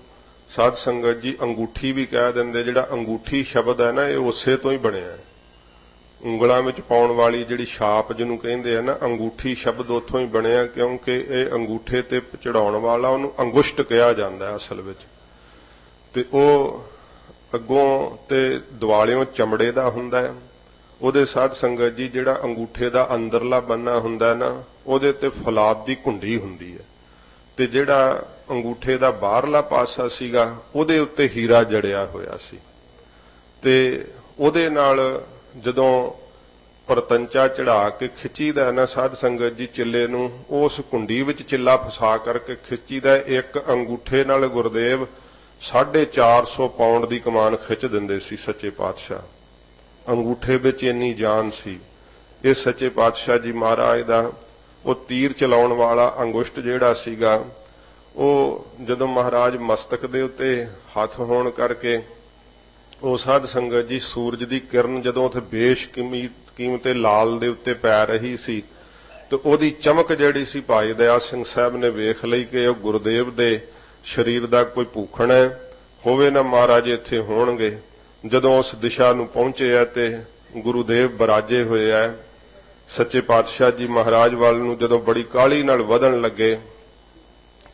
ਸਾਧ ਸੰਗਤ ਜੀ ਅੰਗੂਠੀ ਵੀ ਕਹਿ ਦਿੰਦੇ, ਜਿਹੜਾ ਅੰਗੂਠੀ ਸ਼ਬਦ ਹੈ ਨਾ, ਇਹ ਉਸੇ ਤੋਂ ਹੀ ਬਣਿਆ ਹੈ। ਉਂਗਲਾਂ ਵਿੱਚ ਪਾਉਣ ਵਾਲੀ ਜਿਹੜੀ ਛਾਪ ਜਿਹਨੂੰ ਕਹਿੰਦੇ ਆ ਨਾ, ਅੰਗੂਠੀ ਸ਼ਬਦ ਉੱਥੋਂ ਹੀ ਬਣਿਆ, ਕਿਉਂਕਿ ਇਹ ਅੰਗੂਠੇ ਤੇ ਚੜਾਉਣ ਵਾਲਾ ਉਹਨੂੰ ਅੰਗੁਸ਼ਟ ਕਿਹਾ ਜਾਂਦਾ ਅਸਲ ਵਿੱਚ। ਤੇ ਉਹ ਅੱਗੋਂ ਤੇ ਦਿਵਾਲਿਓਂ ਚਮੜੇ ਦਾ ਹੁੰਦਾ ਹੈ। ਉਹਦੇ ਸਾਧ ਸੰਗਤ ਜੀ ਜਿਹੜਾ ਅੰਗੂਠੇ ਦਾ ਅੰਦਰਲਾ ਬੰਨਾ ਹੁੰਦਾ ਨਾ, ਉਹਦੇ ਤੇ ਫਲਾਦ ਦੀ ਕੁੰਡੀ ਹੁੰਦੀ ਹੈ। ਤੇ ਜਿਹੜਾ ਅੰਗੂਠੇ ਦਾ ਬਾਹਰਲਾ ਪਾਸਾ ਸੀਗਾ, ਉਹਦੇ ਉੱਤੇ ਹੀਰਾ ਜੜਿਆ ਹੋਇਆ ਸੀ ਤੇ ਉਹਦੇ ਨਾਲ ਜਦੋਂ ਪਰਤੰਚਾ ਚੜਾ ਕੇ ਖਿੱਚੀਦਾ ਹੈ ਨਾ ਸਾਧ ਸੰਗਤ ਜੀ ਚਿੱਲੇ ਨੂੰ, ਉਸ ਕੁੰਡੀ ਵਿੱਚ ਚਿੱਲਾ ਫਸਾ ਕਰਕੇ ਖਿੱਚੀਦਾ ਹੈ। ਇੱਕ ਅੰਗੂਠੇ ਨਾਲ ਗੁਰਦੇਵ 450 ਪਾਉਂਡ ਦੀ ਕਮਾਨ ਖਿੱਚ ਦਿੰਦੇ ਸੀ ਸੱਚੇ ਪਾਤਸ਼ਾਹ ਅੰਗੂਠੇ ਵਿੱਚ ਇੰਨੀ ਜਾਨ ਸੀ ਇਹ ਸੱਚੇ ਪਾਤਸ਼ਾਹ ਜੀ ਮਹਾਰਾਜ ਦਾ ਉਹ ਤੀਰ ਚਲਾਉਣ ਵਾਲਾ ਅੰਗੁਸ਼ਟ ਜਿਹੜਾ ਸੀਗਾ ਉਹ ਜਦੋਂ ਮਹਾਰਾਜ ਮਸਤਕ ਦੇ ਉੱਤੇ ਹੱਥ ਹੋਣ ਕਰਕੇ ਉਹ ਸਾਧ ਸੰਗਤ ਜੀ ਸੂਰਜ ਦੀ ਕਿਰਨ ਜਦੋਂ ਉਥੇ ਬੇਸ਼ ਕੀਮਤੇ ਲਾਲ ਦੇ ਉੱਤੇ ਪੈ ਰਹੀ ਸੀ, ਤੇ ਉਹਦੀ ਚਮਕ ਜਿਹੜੀ ਸੀ ਭਾਈ ਦਇਆ ਸਿੰਘ ਸਾਹਿਬ ਨੇ ਵੇਖ ਲਈ ਕਿ ਉਹ ਗੁਰਦੇਵ ਦੇ ਸਰੀਰ ਦਾ ਕੋਈ ਭੂਖਣ ਹੈ, ਹੋਵੇ ਨਾ ਮਹਾਰਾਜ ਇੱਥੇ ਹੋਣਗੇ। ਜਦੋਂ ਉਸ ਦਿਸ਼ਾ ਨੂੰ ਪਹੁੰਚੇ ਆ ਤੇ ਗੁਰੂਦੇਵ ਬਰਾਜੇ ਹੋਏ ਆ ਸੱਚੇ ਪਾਤਸ਼ਾਹ ਜੀ ਮਹਾਰਾਜ ਵੱਲ ਨੂੰ ਜਦੋਂ ਬੜੀ ਕਾਲੀ ਨਾਲ ਵਧਣ ਲੱਗੇ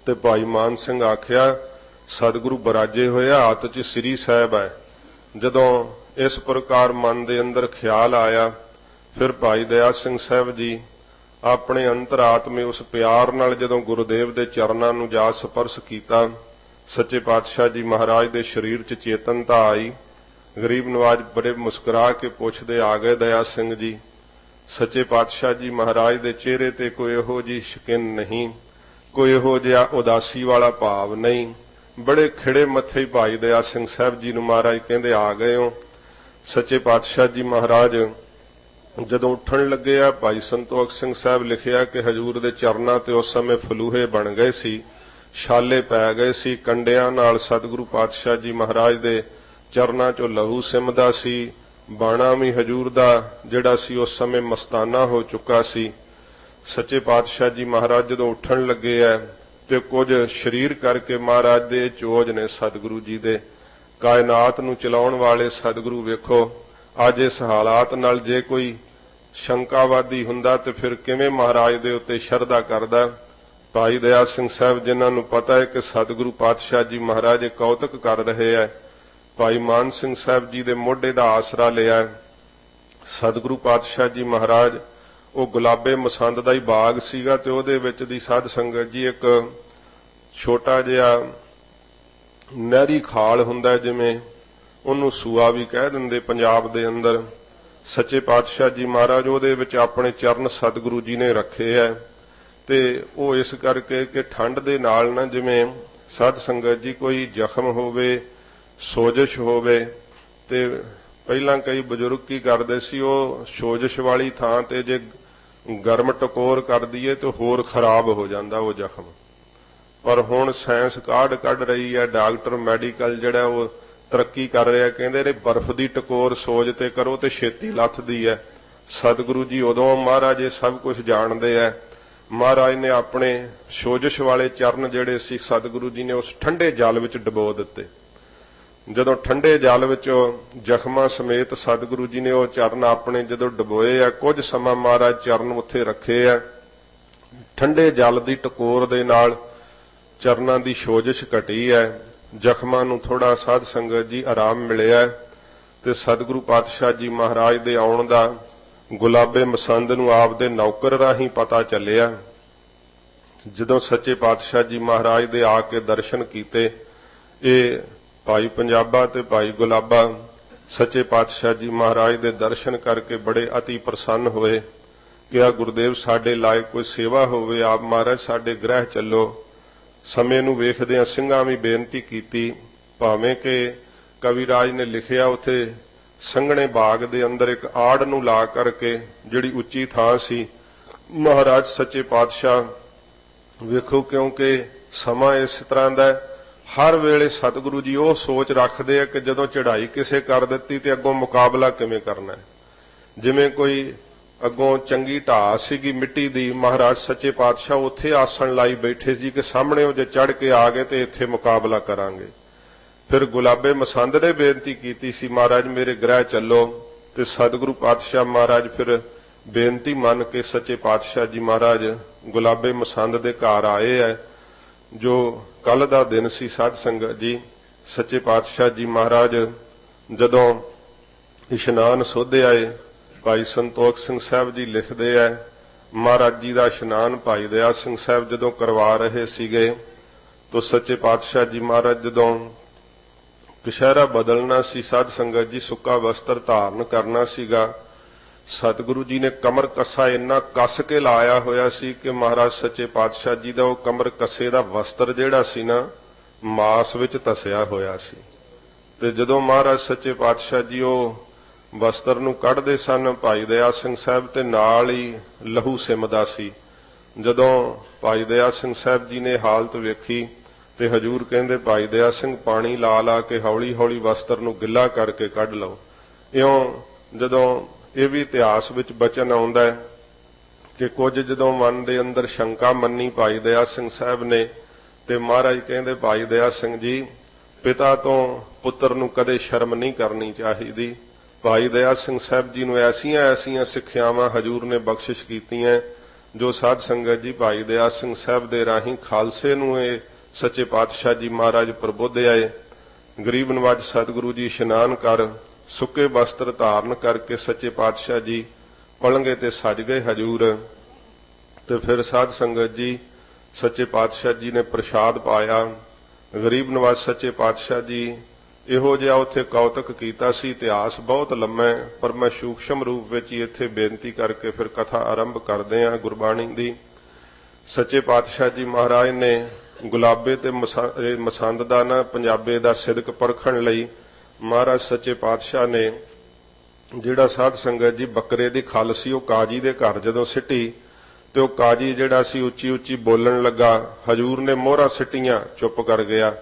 ਤੇ ਭਾਈ ਮਾਨ ਸਿੰਘ ਆਖਿਆ, ਸਤਿਗੁਰੂ ਬਰਾਜੇ ਹੋਇਆ ਹੱਥ 'ਚ ਸ੍ਰੀ ਸਾਹਿਬ ਹੈ। ਜਦੋਂ ਇਸ ਪ੍ਰਕਾਰ ਮਨ ਦੇ ਅੰਦਰ ਖਿਆਲ ਆਇਆ, ਫਿਰ ਭਾਈ ਦਇਆ ਸਿੰਘ ਸਾਹਿਬ ਜੀ ਆਪਣੇ ਅੰਤਰਾਤਮੇ ਉਸ ਪਿਆਰ ਨਾਲ ਜਦੋਂ ਗੁਰਦੇਵ ਦੇ ਚਰਨਾਂ ਨੂੰ ਜਾ ਸਪਰਸ਼ ਕੀਤਾ, ਸੱਚੇ ਪਾਤਸ਼ਾਹ ਜੀ ਮਹਾਰਾਜ ਦੇ ਸਰੀਰ 'ਚ ਚੇਤਨਤਾ ਆਈ। ਗਰੀਬ ਨਵਾਜ ਬੜੇ ਮੁਸਕਰਾ ਕੇ ਪੁੱਛਦੇ, ਆ ਗਏ ਦਇਆ ਸਿੰਘ ਜੀ, ਸੱਚੇ ਪਾਤਸ਼ਾਹ ਜੀ ਮਹਾਰਾਜ ਦੇ ਚਿਹਰੇ ਤੇ ਕੋਈ ਇਹੋ ਜੀ ਸ਼ਿਕਨ ਨਹੀਂ। ਕੋਈ ਇਹੋ ਜਿਹਾ ਉਦਾਸੀ ਵਾਲਾ ਭਾਵ ਨਹੀਂ। ਬੜੇ ਖਿੜੇ ਮੱਥੇ ਭਾਈ ਦਇਆ ਸਿੰਘ ਸਾਹਿਬ ਜੀ ਨੂੰ ਮਹਾਰਾਜ ਕਹਿੰਦੇ, ਆ ਗਏ ਹੋ? ਸੱਚੇ ਪਾਤਸ਼ਾਹ ਜੀ ਮਹਾਰਾਜ, ਜਦੋਂ ਉੱਠਣ ਲੱਗੇ ਆ, ਭਾਈ ਸੰਤੋਖ ਸਿੰਘ ਸਾਹਿਬ ਲਿਖਿਆ ਕਿ ਹਜੂਰ ਦੇ ਚਰਨਾਂ ਤੇ ਉਸ ਸਮੇਂ ਫਲੂਹੇ ਬਣ ਗਏ ਸੀ, ਛਾਲੇ ਪੈ ਗਏ ਸੀ, ਕੰਡਿਆਂ ਨਾਲ ਸਤਿਗੁਰੂ ਪਾਤਸ਼ਾਹ ਜੀ ਮਹਾਰਾਜ ਦੇ ਚਰਨਾਂ 'ਚੋਂ ਲਹੂ ਸਿਮਦਾ ਸੀ, ਬਾਣਾ ਵੀ ਹਜੂਰ ਦਾ ਜਿਹੜਾ ਸੀ, ਉਸ ਸਮੇਂ ਮਸਤਾਨਾ ਹੋ ਚੁੱਕਾ ਸੀ। ਸੱਚੇ ਪਾਤਸ਼ਾਹ ਜੀ ਮਹਾਰਾਜ ਜਦੋਂ ਉੱਠਣ ਲੱਗੇ ਆ ਤੇ ਕੁਝ ਸ਼ਰੀਰ ਕਰਕੇ ਮਹਾਰਾਜ ਦੇ ਚੋਜ ਨੇ ਸਤਿਗੁਰੂ ਜੀ ਦੇ, ਕਾਇਨਾਤ ਨੂੰ ਚਲਾਉਣ ਵਾਲੇ ਸਤਿਗੁਰੂ ਵੇਖੋ, ਅੱਜ ਇਸ ਹਾਲਾਤ ਨਾਲ ਜੇ ਕੋਈ ਸ਼ੰਕਾਵਾਦੀ ਹੁੰਦਾ ਤੇ ਫਿਰ ਕਿਵੇਂ ਮਹਾਰਾਜ ਦੇ ਉੱਤੇ ਸ਼ਰਧਾ ਕਰਦਾ? ਭਾਈ ਦਇਆ ਸਿੰਘ ਸਾਹਿਬ, ਜਿਨ੍ਹਾਂ ਨੂੰ ਪਤਾ ਹੈ ਕਿ ਸਤਿਗੁਰੂ ਪਾਤਸ਼ਾਹ ਜੀ ਮਹਾਰਾਜ ਇਹ ਕੌਤਕ ਕਰ ਰਹੇ ਹੈ ਭਾਈ ਮਾਨ ਸਿੰਘ ਸਾਹਿਬ ਜੀ ਦੇ ਮੋਢੇ ਦਾ ਆਸਰਾ ਲਿਆ। ਸਤਿਗੁਰੂ ਪਾਤਸ਼ਾਹ ਜੀ ਮਹਾਰਾਜ ਉਹ ਗੁਲਾਬੇ ਮਸੰਦ ਦਾ ਹੀ ਬਾਗ ਸੀਗਾ ਤੇ ਉਹਦੇ ਵਿੱਚ ਦੀ ਸਾਧ ਸੰਗਤ ਜੀ ਇੱਕ ਛੋਟਾ ਜਿਹਾ ਨਹਿਰੀ ਖਾਲ ਹੁੰਦਾ ਜਿਵੇਂ ਉਹਨੂੰ ਸੂਆ ਵੀ ਕਹਿ ਦਿੰਦੇ ਪੰਜਾਬ ਦੇ ਅੰਦਰ। ਸੱਚੇ ਪਾਤਸ਼ਾਹ ਜੀ ਮਹਾਰਾਜ ਉਹਦੇ ਵਿੱਚ ਆਪਣੇ ਚਰਨ ਸਤਿਗੁਰੂ ਜੀ ਨੇ ਰੱਖੇ ਹੈ ਤੇ ਉਹ ਇਸ ਕਰਕੇ ਕਿ ਠੰਡ ਦੇ ਨਾਲ ਨਾ ਜਿਵੇਂ ਸਾਧ ਸੰਗਤ ਜੀ ਕੋਈ ਜ਼ਖਮ ਹੋਵੇ, ਸੋਜਸ਼ ਹੋਵੇ ਤੇ ਪਹਿਲਾਂ ਕਈ ਬਜ਼ੁਰਗ ਕੀ ਕਰਦੇ ਸੀ, ਉਹ ਸੋਜਸ਼ ਵਾਲੀ ਥਾਂ ਤੇ ਜੇ ਗਰਮ ਟਕੋਰ ਕਰ ਦਈਏ ਤੇ ਹੋਰ ਖਰਾਬ ਹੋ ਜਾਂਦਾ ਉਹ ਜ਼ਖਮ। ਪਰ ਹੁਣ ਸਾਇੰਸ ਕਾਢ ਕੱਢ ਰਹੀ ਹੈ, ਡਾਕਟਰ ਮੈਡੀਕਲ ਜਿਹੜਾ ਉਹ ਤਰੱਕੀ ਕਰ ਰਿਹਾ, ਕਹਿੰਦੇ ਨੇ ਬਰਫ਼ ਦੀ ਟਕੋਰ ਸੋਜ ਤੇ ਕਰੋ ਤੇ ਛੇਤੀ ਲੱਥਦੀ ਹੈ। ਸਤਿਗੁਰੂ ਜੀ ਉਦੋਂ ਮਹਾਰਾਜ ਇਹ ਸਭ ਕੁਝ ਜਾਣਦੇ ਆ। ਮਹਾਰਾਜ ਨੇ ਆਪਣੇ ਸੋਜਸ਼ ਵਾਲੇ ਚਰਨ ਜਿਹੜੇ ਸੀ, ਸਤਿਗੁਰੂ ਜੀ ਨੇ ਉਸ ਠੰਡੇ ਜਲ ਵਿੱਚ ਡਬੋ ਦਿੱਤੇ। ਜਦੋਂ ਠੰਡੇ ਜਲ ਵਿੱਚ ਜ਼ਖਮਾਂ ਸਮੇਤ ਸਤਿਗੁਰੂ ਜੀ ਨੇ ਉਹ ਚਰਨ ਆਪਣੇ ਜਦੋਂ ਡਬੋਏ ਆ, ਕੁਝ ਸਮਾਂ ਮਹਾਰਾਜ ਚਰਨ ਉੱਥੇ ਰੱਖੇ ਆ। ਠੰਡੇ ਜਲ ਦੀ ਟਕੋਰ ਦੇ ਨਾਲ ਚਰਨਾਂ ਦੀ ਸੋਜਸ਼ ਘਟੀ ਹੈ ਜ਼ਖਮਾਂ ਨੂੰ ਥੋੜਾ ਸਾਧ ਸੰਗਤ ਜੀ ਆਰਾਮ ਮਿਲਿਆ ਤੇ ਸਤਿਗੁਰੂ ਪਾਤਸ਼ਾਹ ਜੀ ਮਹਾਰਾਜ ਦੇ ਆਉਣ ਦਾ ਗੁਲਾਬੇ ਮਸੰਦ ਨੂੰ ਆਪ ਦੇ ਨੌਕਰ ਰਾਹੀਂ ਪਤਾ ਚੱਲਿਆ। ਜਦੋਂ ਸੱਚੇ ਪਾਤਸ਼ਾਹ ਜੀ ਮਹਾਰਾਜ ਦੇ ਆ ਕੇ ਦਰਸ਼ਨ ਕੀਤੇ, ਇਹ ਭਾਈ ਪੰਜਾਬਾ ਤੇ ਭਾਈ ਗੁਲਾਬਾ ਸੱਚੇ ਪਾਤਸ਼ਾਹ ਜੀ ਮਹਾਰਾਜ ਦੇ ਦਰਸ਼ਨ ਕਰਕੇ ਬੜੇ ਅਤੀ ਪ੍ਰਸੰਨ ਹੋਏ। ਕਿ ਆ ਗੁਰਦੇਵ ਸਾਡੇ ਲਾਇਕ ਕੋਈ ਸੇਵਾ ਹੋਵੇ ਆਪ ਮਹਾਰਾਜ ਸਾਡੇ ਗ੍ਰਹਿ ਚੱਲੋ। ਸਮੇਂ ਨੂੰ ਵੇਖਦਿਆਂ ਸਿੰਘਾਂ ਵੀ ਬੇਨਤੀ ਕੀਤੀ। ਭਾਵੇਂ ਕਿ ਕਵਿਰਾਜ ਨੇ ਲਿਖਿਆ ਉਥੇ ਸੰਘਣੇ ਬਾਗ ਦੇ ਅੰਦਰ ਇੱਕ ਆੜ ਨੂੰ ਲਾ ਕਰਕੇ ਜਿਹੜੀ ਉੱਚੀ ਥਾਂ ਸੀ ਮਹਾਰਾਜ ਸੱਚੇ ਪਾਤਸ਼ਾਹ ਵੇਖੋ ਕਿਉਂਕਿ ਸਮਾਂ ਇਸ ਤਰ੍ਹਾਂ ਦਾ ਹੈ, ਹਰ ਵੇਲੇ ਸਤਿਗੁਰੂ ਜੀ ਉਹ ਸੋਚ ਰੱਖਦੇ ਆ ਕਿ ਜਦੋਂ ਚੜ੍ਹਾਈ ਕਿਸੇ ਕਰ ਦਿੱਤੀ ਤੇ ਅੱਗੋਂ ਮੁਕਾਬਲਾ ਕਿਵੇਂ ਕਰਨਾ ਹੈ? ਜਿਵੇਂ ਕੋਈ ਅੱਗੋਂ ਚੰਗੀ ਢਾਹ ਸੀਗੀ ਮਿੱਟੀ ਦੀ, ਮਹਾਰਾਜ ਸੱਚੇ ਪਾਤਸ਼ਾਹ ਉੱਥੇ ਆਸਣ ਲਾਈ ਬੈਠੇ ਸੀ ਕਿ ਸਾਹਮਣੇ ਉਹ ਜੇ ਚੜ ਕੇ ਆ ਗਏ ਤੇ ਇੱਥੇ ਮੁਕਾਬਲਾ ਕਰਾਂਗੇ। ਫਿਰ ਗੁਲਾਬੇ ਮਸੰਦ ਨੇ ਬੇਨਤੀ ਕੀਤੀ ਸੀ, ਮਹਾਰਾਜ, ਮੇਰੇ ਗ੍ਰਹਿ ਚੱਲੋ। ਤੇ ਸਤਿਗੁਰੂ ਪਾਤਸ਼ਾਹ ਮਹਾਰਾਜ ਫਿਰ ਬੇਨਤੀ ਮੰਨ ਕੇ ਸੱਚੇ ਪਾਤਸ਼ਾਹ ਜੀ ਮਹਾਰਾਜ ਗੁਲਾਬੇ ਮਸੰਦ ਦੇ ਘਰ ਆਏ ਹੈ ਜੋ ਕੱਲ ਦਾ ਦਿਨ ਸੀ ਸਾਧ ਸੰਗਤ ਜੀ, ਸੱਚੇ ਪਾਤਸ਼ਾਹ ਜੀ ਮਹਾਰਾਜ। ਜਦੋਂ ਇਸ਼ਨਾਨ ਸੋਧੇ ਆਏ, ਭਾਈ ਸੰਤੋਖ ਸਿੰਘ ਸਾਹਿਬ ਜੀ ਲਿਖਦੇ ਆ ਮਹਾਰਾਜ ਜੀ ਦਾ ਇਸ਼ਨਾਨ ਭਾਈ ਦਇਆ ਸਿੰਘ ਸਾਹਿਬ ਜਦੋਂ ਕਰਵਾ ਰਹੇ ਸੀਗੇ, ਤੋ ਸੱਚੇ ਪਾਤਸ਼ਾਹ ਜੀ ਮਹਾਰਾਜ ਜਦੋਂ ਕਿਸ਼ਹਿਰਾ ਬਦਲਣਾ ਸੀ, ਸਾਧ ਸੰਗਤ ਜੀ ਸੁੱਕਾ ਵਸਤਰ ਧਾਰਨ ਕਰਨਾ ਸੀਗਾ ਸਤਿਗੁਰੂ ਜੀ ਨੇ ਕਮਰ ਕੱਸਾ ਇੰਨਾ ਕੱਸ ਕੇ ਲਾਇਆ ਹੋਇਆ ਸੀ ਕਿ ਮਹਾਰਾਜ ਸੱਚੇ ਪਾਤਸ਼ਾਹ ਜੀ ਦਾ ਉਹ ਕਮਰ ਕੱਸੇ ਦਾ ਵਸਤਰ ਜਿਹੜਾ ਸੀ ਨਾ, ਮਾਸ ਵਿੱਚ ਤਸਿਆ ਹੋਇਆ ਸੀ। ਤੇ ਜਦੋਂ ਮਹਾਰਾਜ ਸੱਚੇ ਪਾਤਸ਼ਾਹ ਜੀ ਉਹ ਵਸਤਰ ਨੂੰ ਕੱਢਦੇ ਸਨ, ਭਾਈ ਦਇਆ ਸਿੰਘ ਸਾਹਿਬ ਤੇ ਨਾਲ ਹੀ ਲਹੂ ਸਿਮਦਾ ਸੀ। ਜਦੋਂ ਭਾਈ ਦਇਆ ਸਿੰਘ ਸਾਹਿਬ ਜੀ ਨੇ ਹਾਲਤ ਵੇਖੀ ਤੇ ਹਜੂਰ ਕਹਿੰਦੇ, ਭਾਈ ਦਇਆ ਸਿੰਘ, ਪਾਣੀ ਲਾ ਲਾ ਕੇ ਹੌਲੀ ਹੌਲੀ ਵਸਤਰ ਨੂੰ ਗਿੱਲਾ ਕਰਕੇ ਕੱਢ ਲਓ। ਇਉਂ ਜਦੋਂ ਇਹ ਵੀ ਇਤਿਹਾਸ ਵਿੱਚ ਬਚਨ ਆਉਂਦਾ ਹੈ ਕਿ ਕੁਝ ਜਦੋਂ ਮਨ ਦੇ ਅੰਦਰ ਸ਼ੰਕਾ ਮੰਨੀ ਭਾਈ ਦਇਆ ਸਿੰਘ ਸਾਹਿਬ ਨੇ ਤੇ ਮਹਾਰਾਜ ਕਹਿੰਦੇ ਭਾਈ ਦਇਆ ਸਿੰਘ ਜੀ, ਪਿਤਾ ਤੋਂ ਪੁੱਤਰ ਨੂੰ ਕਦੇ ਸ਼ਰਮ ਨਹੀਂ ਕਰਨੀ ਚਾਹੀਦੀ। ਭਾਈ ਦਇਆ ਸਿੰਘ ਸਾਹਿਬ ਜੀ ਨੂੰ ਐਸੀਆਂ ਐਸੀਆਂ ਸਿੱਖਿਆਵਾਂ ਹਜੂਰ ਨੇ ਬਖਸ਼ਿਸ਼ ਕੀਤੀਆਂ ਜੋ ਸਾਧ ਸੰਗਤ ਜੀ ਭਾਈ ਦਇਆ ਸਿੰਘ ਸਾਹਿਬ ਦੇ ਰਾਹੀਂ ਖਾਲਸੇ ਨੂੰ ਇਹ ਸੱਚੇ ਪਾਤਸ਼ਾਹ ਜੀ ਮਹਾਰਾਜ ਪ੍ਰਬੋਧਿਆ ਆਏ ਗਰੀਬ ਨਵਾਜ ਸਤਿਗੁਰੂ ਜੀ ਇਸ਼ਨਾਨ ਕਰ ਸੁੱਕੇ ਵਸਤਰ ਧਾਰਨ ਕਰਕੇ ਸੱਚੇ ਪਾਤਸ਼ਾਹ ਜੀ ਪਲੰਗੇ ਤੇ ਸਜ ਗਏ ਹਜੂਰ। ਤੇ ਫਿਰ ਸਾਧ ਸੰਗਤ ਜੀ ਸੱਚੇ ਪਾਤਸ਼ਾਹ ਜੀ ਨੇ ਪ੍ਰਸ਼ਾਦ ਪਾਇਆ। ਗਰੀਬ ਨਿਵਾਸ ਸੱਚੇ ਪਾਤਸ਼ਾਹ ਜੀ, ਇਹੋ ਜਿਹਾ ਉੱਥੇ ਕੌਤਕ ਕੀਤਾ ਸੀ, ਇਤਿਹਾਸ ਬਹੁਤ ਲੰਮਾ ਹੈ, ਪਰ ਮੈਂ ਸੂਖਸ਼ਮ ਰੂਪ ਵਿੱਚ ਹੀ ਇੱਥੇ ਬੇਨਤੀ ਕਰਕੇ ਫਿਰ ਕਥਾ ਆਰੰਭ ਕਰਦੇ ਹਾਂ ਗੁਰਬਾਣੀ ਦੀ। ਸੱਚੇ ਪਾਤਸ਼ਾਹ ਜੀ ਮਹਾਰਾਜ ਨੇ ਗੁਲਾਬੇ ਤੇ ਮਸਾ- ਮਸੰਦ ਦਾ ਨਾ ਪੰਜਾਬੇ ਦਾ ਸਿਦਕ ਪਰਖਣ ਲਈ ਮਹਾਰਾਜ ਸੱਚੇ ਪਾਤਸ਼ਾਹ ਨੇ ਜਿਹੜਾ ਸਾਧ ਸੰਗਤ ਜੀ ਬੱਕਰੇ ਦੀ ਖਲ ਸੀ, ਉਹ ਕਾਜੀ ਦੇ ਘਰ ਜਦੋਂ ਸਿੱਟੀ ਤੇ ਉਹ ਕਾਜੀ ਜਿਹੜਾ ਸੀ, ਉੱਚੀ ਉੱਚੀ ਬੋਲਣ ਲੱਗਾ। ਹਜੂਰ ਨੇ ਮੋਹਰਾ ਸਿੱਟੀਆਂ, ਚੁੱਪ ਕਰ ਗਿਆ।